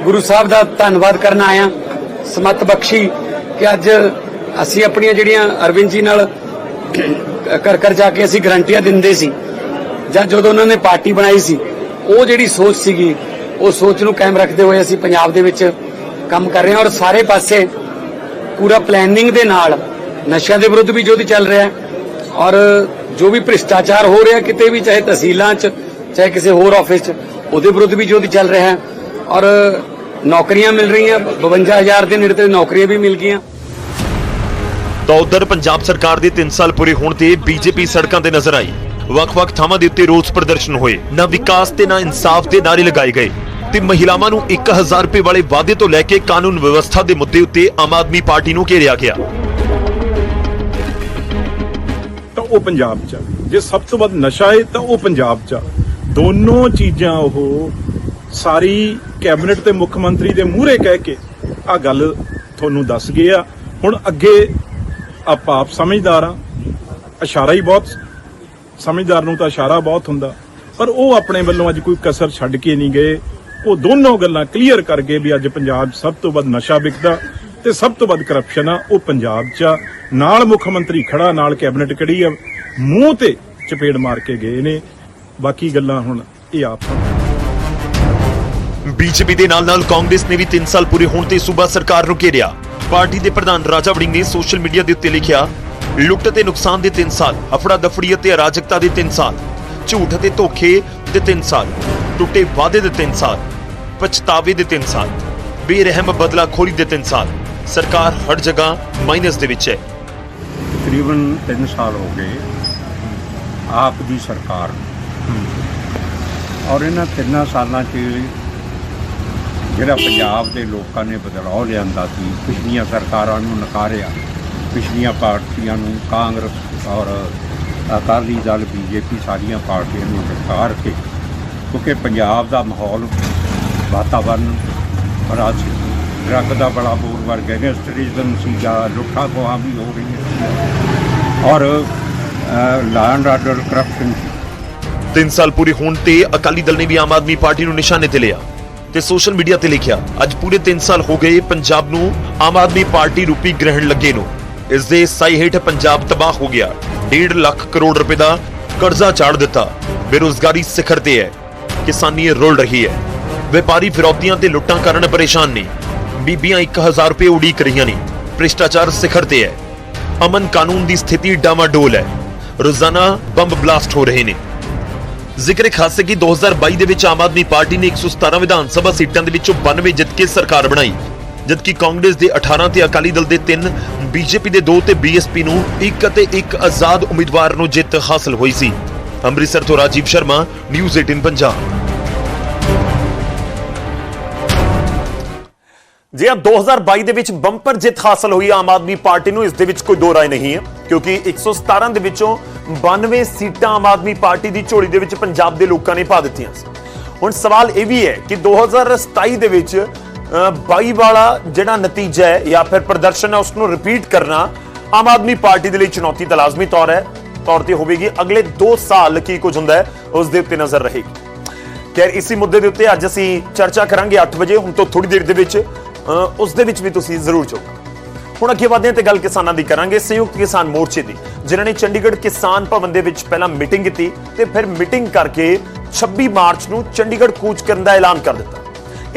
ਗੁਰੂ ਸਾਹਿਬ ਦਾ ਧੰਨਵਾਦ ਕਰਨ ਆਇਆ। ਸਮਤ ਬਖਸ਼ੀ ਕਿ ਅੱਜ ਅਸੀਂ ਆਪਣੀਆਂ ਜਿਹੜੀਆਂ ਅਰਵਿੰਦ ਜੀ ਨਾਲ ਕਰ ਕਰ ਜਾ ਕੇ ਅਸੀਂ ਗਰੰਟੀਆਂ ਦਿੰਦੇ ਸੀ। ਜਾਂ ਜਦੋਂ ਉਹਨਾਂ ਨੇ ਪਾਰਟੀ ਬਣਾਈ ਸੀ, ਉਹ ਜਿਹੜੀ ਸੋਚ ਸੀਗੀ, ਉਹ ਸੋਚ ਨੂੰ ਕਾਇਮ ਰੱਖਦੇ ਹੋਏ ਅਸੀਂ ਪੰਜਾਬ ਦੇ ਵਿੱਚ ਕੰਮ ਕਰ ਰਹੇ ਹਾਂ ਔਰ ਸਾਰੇ ਪਾਸੇ ਪੂਰਾ ਪਲੈਨਿੰਗ ਦੇ ਨਾਲ ਨਸ਼ਿਆਂ ਦੇ ਵਿਰੁੱਧ ਵੀ ਜੋਦੀ ਚੱਲ ਰਿਹਾ ਔਰ ਜੋ ਵੀ ਭ੍ਰਿਸ਼ਟਾਚਾਰ ਹੋ ਰਿਹਾ ਕਿਤੇ ਵੀ, ਚਾਹੇ ਤਹਿਸੀਲਾਂ 'ਚ, ਚਾਹੇ ਕਿਸੇ ਹੋਰ ਆਫਿਸ 'ਚ, ਉਹਦੇ ਵਿਰੁੱਧ ਵੀ ਜੋਦੀ ਚੱਲ ਰਿਹਾ ਔਰ ਨੌਕਰੀਆਂ ਮਿਲ ਰਹੀਆਂ 52000 ਦੇ ਨੇੜੇ ਤੇ ਨੌਕਰੀਆਂ ਵੀ ਮਿਲ ਗਈਆਂ। ਤਾਂ ਉਧਰ ਪੰਜਾਬ ਸਰਕਾਰ ਦੇ 3 ਸਾਲ ਪੂਰੇ ਹੋਣ ਤੇ ਬੀਜੇਪੀ ਸੜਕਾਂ ਤੇ ਨਜ਼ਰ ਆਈ। ਵੱਖ-ਵੱਖ ਥਾਵਾਂ ਦੇ ਉੱਤੇ ਰੋਸ ਪ੍ਰਦਰਸ਼ਨ ਹੋਏ। ਨਾ ਵਿਕਾਸ ਤੇ ਨਾ ਇਨਸਾਫ ਦੇ ਨਾਰੇ ਲਗਾਏ ਗਏ। ਤੇ ਮਹਿਲਾਵਾਂ ਨੂੰ 1000 ਰੁਪਏ ਵਾਲੇ ਵਾਅਦੇ ਤੋਂ ਲੈ ਕੇ ਕਾਨੂੰਨ ਵਿਵਸਥਾ ਦੇ ਮੁੱਦੇ ਉੱਤੇ ਆਮ ਆਦਮੀ ਪਾਰਟੀ ਨੂੰ ਘੇਰਿਆ ਗਿਆ। ਤਾਂ ਉਹ ਪੰਜਾਬ 'ਚ ਆ। ਜੇ ਸਭ ਤੋਂ ਵੱਧ ਨਸ਼ਾ ਹੈ ਤਾਂ ਉਹ ਪੰਜਾਬ 'ਚ ਆ। ਦੋਨੋਂ ਚੀਜ਼ਾਂ ਉਹ ਸਾਰੀ ਕੈਬਨਿਟ ਤੇ ਮੁੱਖ ਮੰਤਰੀ ਦੇ ਮੂਹਰੇ ਕਹਿ ਕੇ ਆ ਗੱਲ ਤੁਹਾਨੂੰ ਦੱਸ ਗਏ ਆ। ਹੁਣ ਅੱਗੇ ਆਪਾਂ ਆਪ ਸਮਝਦਾਰ ਆ। ਇਸ਼ਾਰਾ ਹੀ ਬਹੁਤ, ਸਮਝਦਾਰ ਨੂੰ ਤਾਂ ਇਸ਼ਾਰਾ ਬਹੁਤ ਹੁੰਦਾ। ਪਰ ਉਹ ਆਪਣੇ ਵੱਲੋਂ ਅੱਜ ਕੋਈ ਕਸਰ ਛੱਡ ਕੇ ਨਹੀਂ ਗਏ। ਉਹ ਦੋਨੋਂ ਗੱਲਾਂ ਕਲੀਅਰ ਕਰ ਗਏ ਵੀ ਅੱਜ ਪੰਜਾਬ ਸਭ ਤੋਂ ਵੱਧ ਨਸ਼ਾ ਵਿਕਦਾ ਤੇ ਸਭ ਤੋਂ ਵੱਧ ਕਰਪਸ਼ਨ ਆ, ਉਹ ਪੰਜਾਬ 'ਚ ਆ। ਨਾਲ ਮੁੱਖ ਮੰਤਰੀ ਖੜਾ, ਨਾਲ ਕੈਬਨਿਟ ਖੜੀ ਆ, ਮੂੰਹ ਤੇ ਚਪੇੜ ਮਾਰ ਕੇ ਗਏ ਨੇ। ਬਾਕੀ ਗੱਲਾਂ ਹੁਣ ਇਹ ਆਪ ਬੀਜੇਪੀ ਦੇ ਨਾਲ-ਨਾਲ ਕਾਂਗਰਸ ਨੇ ਵੀ 3 ਸਾਲ ਪੂਰੇ ਹੋਣ ਤੇ ਸੂਬਾ ਸਰਕਾਰ ਨੂੰ ਘੇਰਿਆ। ਪਾਰਟੀ ਦੇ ਪ੍ਰਧਾਨ ਰਾਜਾ ਵੜਿੰਗ ਨੇ ਸੋਸ਼ਲ ਮੀਡੀਆ ਦੇ ਉੱਤੇ ਲਿਖਿਆ, ਲੁੱਟ ਤੇ ਨੁਕਸਾਨ ਦੇ 3 ਸਾਲ ਅਫੜਾ ਦਫੜੀ ਅਤੇ ਅਰਾਜਕਤਾ ਦੇ 3 ਸਾਲ, ਝੂਠ ਅਤੇ ਧੋਖੇ ਦੇ 3 ਸਾਲ। ਟੁੱਟੇ ਵਾਅਦੇ ਦੇ 3 ਸਾਲ ਪਛਤਾਵੇ ਦੇ 3 ਸਾਲ ਬੇਰਹਿਮ ਬਦਲਾਖੋਰੀ ਦੇ 3 ਸਾਲ ਸਰਕਾਰ ਹਰ ਜਗ੍ਹਾ ਮਾਈਨਸ ਦੇ ਵਿੱਚ ਹੈ ਤਕਰੀਬਨ 3 ਸਾਲ ਹੋ ਗਏ ਆਪ ਦੀ ਸਰਕਾਰ। ਔਰ ਇਹਨਾਂ ਤਿੰਨਾਂ ਸਾਲਾਂ 'ਚ ਜਿਹੜਾ ਪੰਜਾਬ ਦੇ ਲੋਕਾਂ ਨੇ ਬਦਲਾਅ ਲਿਆਂਦਾ ਸੀ ਪਿਛਲੀਆਂ ਸਰਕਾਰਾਂ ਨੂੰ ਨਕਾਰਿਆ ਪਿਛਲੀਆਂ ਪਾਰਟੀਆਂ ਨੂੰ ਕਾਂਗਰਸ ਔਰ ਅਕਾਲੀ ਦਲ ਬੀਜੇਪੀ ਸਾਰੀਆਂ ਪਾਰਟੀਆਂ ਨੂੰ ਨਕਾਰ ਕੇ ਕਿਉਂਕਿ ਪੰਜਾਬ ਦਾ ਮਾਹੌਲ, ਵਾਤਾਵਰਨ, ਰਾਜ ਡਰੱਗ ਦਾ ਬੜਾ ਬੋਰ ਵਰਗ ਗੈਂਗਸਟਰਿਜ਼ਮ ਸੀਗਾ ਲੁੱਟਾਂ ਖੋਹਾਂ ਵੀ ਹੋ ਰਹੀਆਂ ਔਰ ਲਾਅ ਆਰਡਰ ਕਰਪਸ਼ਨ 3 ਸਾਲ ਪੂਰੇ ਹੋਣ ਤੇ ਅਕਾਲੀ ਦਲ ਨੇ ਵੀ ਆਮ ਆਦਮੀ ਪਾਰਟੀ ਨੂੰ ਨਿਸ਼ਾਨੇ ਤੇ ਲਿਆ ਤੇ ਸੋਸ਼ਲ ਮੀਡੀਆ ਤੇ ਲਿਖਿਆ, ਅੱਜ ਪੂਰੇ 3 ਸਾਲ ਹੋ ਗਏ ਪੰਜਾਬ ਨੂੰ ਆਮ ਆਦਮੀ ਪਾਰਟੀ ਰੂਪੀ ਗ੍ਰਹਿਣ ਲੱਗੇ ਨੂੰ। ਇਸ ਦੇ ਸਾਈ ਹੇਠ ਪੰਜਾਬ ਤਬਾਹ ਹੋ ਗਿਆ। 1.5 ਲੱਖ ਕਰੋੜ ਰੁਪਏ ਦਾ ਕਰਜ਼ਾ ਚਾੜ ਦਿੱਤਾ। ਬੇਰੋਜ਼ਗਾਰੀ ਸਿਖਰ ਤੇ ਹੈ। ਕਿਸਾਨੀ ਰੁਲ ਰਹੀ ਹੈ। ਵਪਾਰੀ ਫਿਰੌਤੀਆਂ ਤੇ ਲੁੱਟਾਂ ਕਾਰਨ ਪਰੇਸ਼ਾਨ ਨੇ। ਬੀਬੀਆਂ 1000 ਰੁਪਏ ਉਡੀਕ ਰਹੀਆਂ ਨੇ। ਭ੍ਰਿਸ਼ਟਾਚਾਰ ਸਿਖਰ ਤੇ ਹੈ। ਅਮਨ ਕਾਨੂੰਨ ਦੀ ਸਥਿਤੀ ਡਾਮਾਡੋਲ ਹੈ। ਰੋਜ਼ਾਨਾ ਬੰਬ ਬਲਾਸਟ ਹੋ ਰਹੇ ਨੇ। ਜ਼ਿਕਰ ਖਾਸ ਹੈ ਕਿ 2022 ਦੇ ਵਿੱਚ ਆਮ ਆਦਮੀ ਪਾਰਟੀ ਨੇ 117 ਵਿਧਾਨ ਸਭਾ ਸੀਟਾਂ ਦੇ ਵਿੱਚੋਂ 92 ਜਿੱਤ ਕੇ ਸਰਕਾਰ ਬਣਾਈ। ਜਦਕਿ ਕਾਂਗਰਸ ਦੇ 18 ਤੇ ਅਕਾਲੀ ਦਲ ਦੇ 3 ਬੀਜੇਪੀ ਦੇ 2 ਤੇ ਬੀਐਸਪੀ ਨੂੰ ਇੱਕ ਅਤੇ ਇੱਕ ਆਜ਼ਾਦ ਉਮੀਦਵਾਰ ਨੂੰ ਜਿੱਤ ਹਾਸਲ ਹੋਈ ਸੀ। ਅੰਮ੍ਰਿਤਸਰ ਤੋਂ ਰਾਜੀਵ ਸ਼ਰਮਾ ਨਿਊਜ਼ 18 ਪੰਜਾਬ। ਜੀ ਹਾਂ 2022 ਦੇ ਵਿੱਚ ਬੰਪਰ ਜਿੱਤ ਹਾਸਲ ਹੋਈ। ਆਮ ਆਦਮੀ ਪਾਰਟੀ ਨੂੰ ਇਸ ਦੇ ਵਿੱਚ ਕੋਈ ਦੋ ਰਾਏ ਨਹੀਂ ਹੈ ਕਿਉਂਕਿ 117 ਦੇ ਵਿੱਚੋਂ 92 ਸੀਟਾਂ ਆਮ ਆਦਮੀ ਪਾਰਟੀ ਦੀ ਝੋਲੀ ਦੇ ਵਿੱਚ ਪੰਜਾਬ ਦੇ ਲੋਕਾਂ ਨੇ ਪਾ ਦਿੱਤੀਆਂ ਸੀ। ਹੁਣ ਸਵਾਲ ਇਹ ਵੀ ਹੈ ਕਿ 2027 ਦੇ ਵਿੱਚ ਅ, 22 ਵਾਲਾ ਜਿਹੜਾ ਨਤੀਜਾ ਹੈ ਜਾਂ ਫਿਰ ਪ੍ਰਦਰਸ਼ਨ ਹੈ ਉਸ ਨੂੰ ਰਿਪੀਟ ਕਰਨਾ ਆਮ ਆਦਮੀ ਪਾਰਟੀ ਦੇ ਲਈ ਚੁਣੌਤੀ ਤਾਂ ਲਾਜ਼ਮੀ ਤੌਰ ਹੈ। ਤੌਰ ਤੇ ਹੋਵੇਗੀ। ਅਗਲੇ 2 ਸਾਲ ਕੀ ਕੁਝ ਹੁੰਦਾ ਹੈ, ਉਸ ਦੇ ਉੱਤੇ ਨਜ਼ਰ ਰਹੇਗੀ। ਖੈਰ, ਇਸੇ ਮੁੱਦੇ ਦੇ ਉੱਤੇ ਅੱਜ ਅਸੀਂ ਚਰਚਾ ਕਰਾਂਗੇ 8 ਵਜੇ, ਹੁਣ ਤੋਂ ਥੋੜੀ ਦੇਰ ਦੇ ਵਿੱਚ। ਉਸ ਦੇ ਵਿੱਚ ਵੀ ਤੁਸੀਂ ਜ਼ਰੂਰ ਜੁੜੋ ਹੁਣ ਅੱਗੇ ਵਧਦੇ ਹਾਂ ਤੇ ਗੱਲ ਕਿਸਾਨਾਂ ਦੀ ਕਰਾਂਗੇ। ਸੰਯੁਕਤ ਕਿਸਾਨ ਮੋਰਚੇ ਦੀ, ਜਿਨ੍ਹਾਂ ਨੇ ਚੰਡੀਗੜ੍ਹ ਕਿਸਾਨ ਭਵਨ ਦੇ ਵਿੱਚ ਪਹਿਲਾਂ ਮੀਟਿੰਗ ਕੀਤੀ ਤੇ ਫਿਰ ਮੀਟਿੰਗ ਕਰਕੇ 26 ਮਾਰਚ ਨੂੰ ਚੰਡੀਗੜ੍ਹ ਕੂਚ ਕਰਨ ਦਾ ਐਲਾਨ ਕਰ ਦਿੱਤਾ।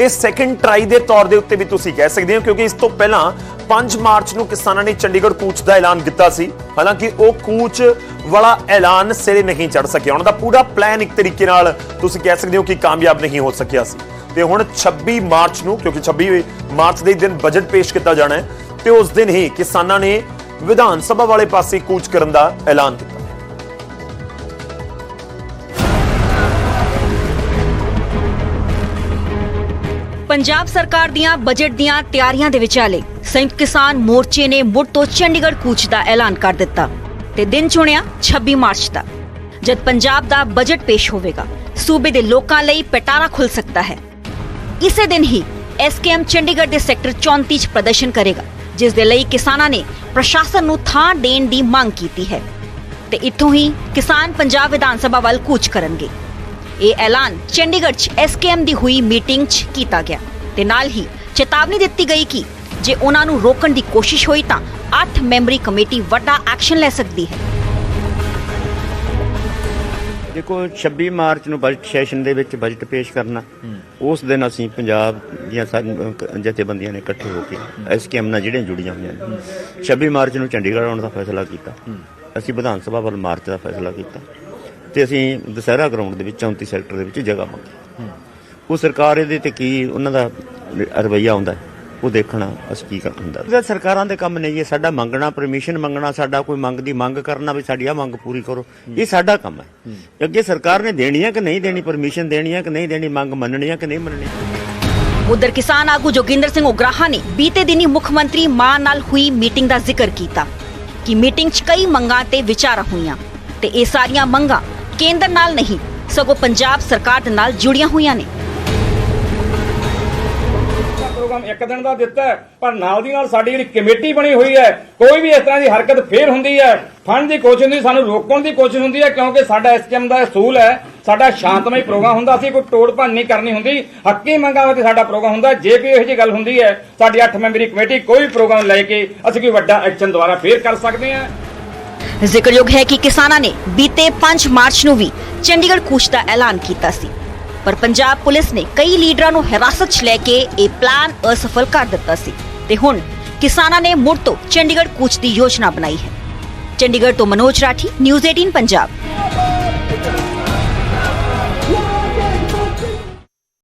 ਇਹ ਸੈਕੰਡ ਟਰਾਈ ਦੇ ਤੌਰ ਦੇ ਉੱਤੇ ਵੀ ਤੁਸੀਂ ਕਹਿ ਸਕਦੇ ਹੋ, ਕਿਉਂਕਿ ਇਸ ਤੋਂ ਪਹਿਲਾਂ 5 ਮਾਰਚ ਨੂੰ ਕਿਸਾਨਾਂ ਨੇ ਚੰਡੀਗੜ੍ਹ ਕੂਚ ਦਾ ਐਲਾਨ ਕੀਤਾ ਸੀ। ਹਾਲਾਂਕਿ ਉਹ ਕੂਚ ਵਾਲਾ ਐਲਾਨ ਸਿਰੇ ਨਹੀਂ ਚੜ ਸਕਿਆ। ਉਹਨਾਂ ਦਾ ਪੂਰਾ ਪਲਾਨ ਇੱਕ ਤਰੀਕੇ ਨਾਲ ਤੁਸੀਂ ਕਹਿ ਸਕਦੇ ਹੋ ਕਿ ਕਾਮਯਾਬ ਨਹੀਂ ਹੋ ਸਕਿਆ ਸੀ। ਤੇ ਹੁਣ 26 ਮਾਰਚ ਨੂੰ, ਕਿਉਂਕਿ 26 ਮਾਰਚ ਦੇ ਦਿਨ ਬਜਟ ਪੇਸ਼ ਕੀਤਾ ਜਾਣਾ ਹੈ, ਤੇ ਉਸ ਦਿਨ ਹੀ ਕਿਸਾਨਾਂ ਨੇ ਵਿਧਾਨ ਸਭਾ ਵਾਲੇ ਪਾਸੇ ਕੂਚ ਕਰਨ ਦਾ ਐਲਾਨ ਕੀਤਾ। ਪੰਜਾਬ ਸਰਕਾਰ ਦੀਆਂ ਬਜਟ ਦੀਆਂ ਤਿਆਰੀਆਂ ਦੇ ਵਿਚਾਲੇ ਸੰਯੁਕਤ ਕਿਸਾਨ ਮੋਰਚੇ ਨੇ ਮੁੜ ਤੋਂ ਚੰਡੀਗੜ੍ਹ ਕੂਚ ਦਾ ਐਲਾਨ ਕਰ ਦਿੱਤਾ ਤੇ ਦਿਨ ਚੁਣਿਆ 26 ਮਾਰਚ ਦਾ। ਜਦ ਪੰਜਾਬ ਦਾ ਬਜਟ ਪੇਸ਼ ਹੋਵੇਗਾ, ਸੂਬੇ ਦੇ ਲੋਕਾਂ ਲਈ ਪਟਾਰਾ ਖੁੱਲ ਸਕਦਾ ਹੈ। ਇਸੇ ਦਿਨ ਹੀ ਐਸਕੇਐਮ ਚੰਡੀਗੜ੍ਹ ਦੇ ਸੈਕਟਰ 34 'ਚ ਪ੍ਰਦਰਸ਼ਨ ਕਰੇਗਾ, ਜਿਸ ਦੇ ਲਈ ਕਿਸਾਨਾਂ ਨੇ ਪ੍ਰਸ਼ਾਸਨ ਨੂੰ ਥਾਂ ਦੇਣ ਦੀ ਮੰਗ ਕੀਤੀ ਹੈ। ਤੇ ਇੱਥੋਂ ਹੀ ਕਿਸਾਨ ਪੰਜਾਬ ਵਿਧਾਨ ਸਭਾ ਵੱਲ ਕੂਚ ਕਰਨਗੇ। ਇਹ ਐਲਾਨ ਚੰਡੀਗੜ੍ਹ 'ਚ ਐਸਕੇਐਮ ਦੀ ਹੋਈ ਮੀਟਿੰਗ 'ਚ ਕੀਤਾ ਗਿਆ ਤੇ ਨਾਲ ਹੀ ਚੇਤਾਵਨੀ ਦਿੱਤੀ ਗਈ ਕਿ ਜੇ ਉਹਨਾਂ ਨੂੰ ਰੋਕਣ ਦੀ ਕੋਸ਼ਿਸ਼ ਹੋਈ ਤਾਂ 8 ਮੈਂਬਰੀ ਕਮੇਟੀ ਵੱਡਾ ਐਕਸ਼ਨ ਲੈ ਸਕਦੀ ਹੈ। ਦੇਖੋ 26 ਮਾਰਚ ਨੂੰ ਬਜਟ ਸੈਸ਼ਨ ਦੇ ਵਿੱਚ ਬਜਟ ਪੇਸ਼ ਕਰਨਾ ਉਸ ਦਿਨ ਅਸੀਂ ਪੰਜਾਬ ਦੀਆਂ ਸਾਰੀਆਂ ਜਥੇਬੰਦੀਆਂ ਨੇ ਇਕੱਠੇ ਹੋ ਕੇ ਐਸਕੇਐਮ ਨਾਲ ਜਿਹੜੀਆਂ ਜੁੜੀਆਂ ਹੋਈਆਂ ਨੇ 26 ਮਾਰਚ ਨੂੰ ਚੰਡੀਗੜ੍ਹ ਆਉਣ ਦਾ ਫੈਸਲਾ ਕੀਤਾ। ਅਸੀਂ ਵਿਧਾਨ ਸਭਾ ਵੱਲ ਮਾਰਚ ਦਾ ਫੈਸਲਾ ਕੀਤਾ ਤੇ ਅਸੀਂ ਦੁਸਹਿਰਾ ਗਰਾਊਂਡ ਦੇ ਵਿੱਚ 34 ਸੈਕਟਰ ਦੇ ਵਿੱਚ ਜਗ੍ਹਾ ਮੰਗੀ। ਉਹ ਸਰਕਾਰ ਇਹਦੇ ਤੇ ਕੀ ਉਹਨਾਂ ਦਾ ਰਵਈਆ ਆਉਂਦਾ ਹੈ, ਉਹ ਦੇਖਣਾ ਅਸੀਂ ਕੀ ਕਰ- ਹੁੰਦਾ। ਇਹ ਸਰਕਾਰਾਂ ਦੇ ਕੰਮ ਨਹੀਂ ਇਹ ਸਾਡਾ ਮੰਗਣਾ ਪਰਮਿਸ਼ਨ ਮੰਗਣਾ ਸਾਡਾ ਕੋਈ ਮੰਗ ਦੀ ਮੰਗ ਕਰਨਾ ਵੀ ਸਾਡੀ ਆ ਮੰਗ ਪੂਰੀ ਕਰੋ। ਇਹ ਸਾਡਾ ਕੰਮ ਹੈ। ਅੱਗੇ ਸਰਕਾਰ ਨੇ ਦੇਣੀ ਹੈ ਕਿ ਨਹੀਂ ਦੇਣੀ ਪਰਮਿਸ਼ਨ ਦੇਣੀ ਹੈ ਕਿ ਨਹੀਂ ਦੇਣੀ ਮੰਗ ਮੰਨਣੀ ਹੈ ਕਿ ਨਹੀਂ ਮੰਨਣੀ? ਉਧਰ ਕਿਸਾਨ ਆਗੂ ਜੋਗਿੰਦਰ ਸਿੰਘ ਉਗਰਾਹਾ ਨੇ ਬੀਤੇ ਦਿਨੀ ਮੁੱਖ ਮੰਤਰੀ ਮਾਨ ਨਾਲ ਹੋਈ ਮੀਟਿੰਗ ਦਾ ਜ਼ਿਕਰ ਕੀਤਾ ਕਿ ਮੀਟਿੰਗ 'ਚ ਕਈ ਮੰਗਾਂ ਤੇ ਵਿਚਾਰਾਂ ਹੋਈਆਂ ਤੇ ਇਹ ਸਾਰੀਆਂ ਮੰਗਾਂ ਕੇਂਦਰ ਨਾਲ ਨਹੀਂ ਸਗੋਂ ਪੰਜਾਬ ਸਰਕਾਰ ਦੇ ਨਾਲ ਜੁੜੀਆਂ ਹੋਈਆਂ ਨੇ। ਪ੍ਰੋਗਰਾਮ ਇੱਕ ਦਿਨ ਦਾ ਦਿੱਤਾ ਪਰ ਨਾਲ ਦੀ ਨਾਲ ਸਾਡੀ ਜਿਹੜੀ ਕਮੇਟੀ ਬਣੀ ਹੋਈ ਹੈ, ਕੋਈ ਵੀ ਇਸ ਤਰ੍ਹਾਂ ਦੀ ਹਰਕਤ ਫੇਰ ਹੁੰਦੀ ਹੈ ਫੰਡ ਦੀ ਕੋਸ਼ਿਸ਼ ਹੁੰਦੀ, ਸਾਨੂੰ ਰੋਕਣ ਦੀ ਕੋਸ਼ਿਸ਼ ਹੁੰਦੀ ਹੈ, ਕਿਉਂਕਿ ਸਾਡਾ ਐਸਕੇਐਮ ਦਾ ਅਸੂਲ ਹੈ, ਸਾਡਾ ਸ਼ਾਂਤਮਈ ਪ੍ਰੋਗਰਾਮ ਹੁੰਦਾ ਸੀ ਕੋਈ ਤੋੜ ਭੰਨ ਨਹੀਂ ਕਰਨੀ ਹੁੰਦੀ, ਹੱਕੀ ਮੰਗਾਂ ਤੇ ਸਾਡਾ ਪ੍ਰੋਗਰਾਮ ਹੁੰਦਾ, ਜੇ ਕੋਈ ਇਹੋ ਜਿਹੀ ਗੱਲ ਹੁੰਦੀ ਹੈ, ਸਾਡੀ 8 ਮੈਂਬਰੀ ਕਮੇਟੀ ਕੋਈ ਪ੍ਰੋਗਰਾਮ ਲੈ ਕੇ ਅਸੀਂ ਕੋਈ ਵੱਡਾ ਐਕਸ਼ਨ ਦੁਬਾਰਾ ਫੇਰ ਕਰ ਸਕਦੇ ਹਾਂ। ਜ਼ਿਕਰਯੋਗ ਹੈ ਕਿ ਕਿਸਾਨਾਂ ਨੇ ਬੀਤੇ 5 ਮਾਰਚ ਨੂੰ ਵੀ ਚੰਡੀਗੜ੍ਹ ਕੂਚ ਦਾ ਐਲਾਨ ਕੀਤਾ ਸੀ। ਪਰ ਪੰਜਾਬ ਪੁਲਿਸ ਨੇ ਕਈ ਲੀਡਰਾਂ ਨੂੰ ਹਿਰਾਸਤ 'ਚ ਲੈ ਕੇ ਇਹ ਪਲਾਨ ਅਸਫਲ ਕਰ ਦਿੱਤਾ ਸੀ। ਤੇ ਹੁਣ ਕਿਸਾਨਾਂ ਨੇ ਮੁੜ ਤੋਂ ਚੰਡੀਗੜ੍ਹ ਕੂਚ ਦੀ ਯੋਜਨਾ ਬਣਾਈ ਹੈ। ਚੰਡੀਗੜ੍ਹ ਤੋਂ ਮਨੋਜ ਰਾਠੀ ਨਿਊਜ਼ 18 ਪੰਜਾਬ।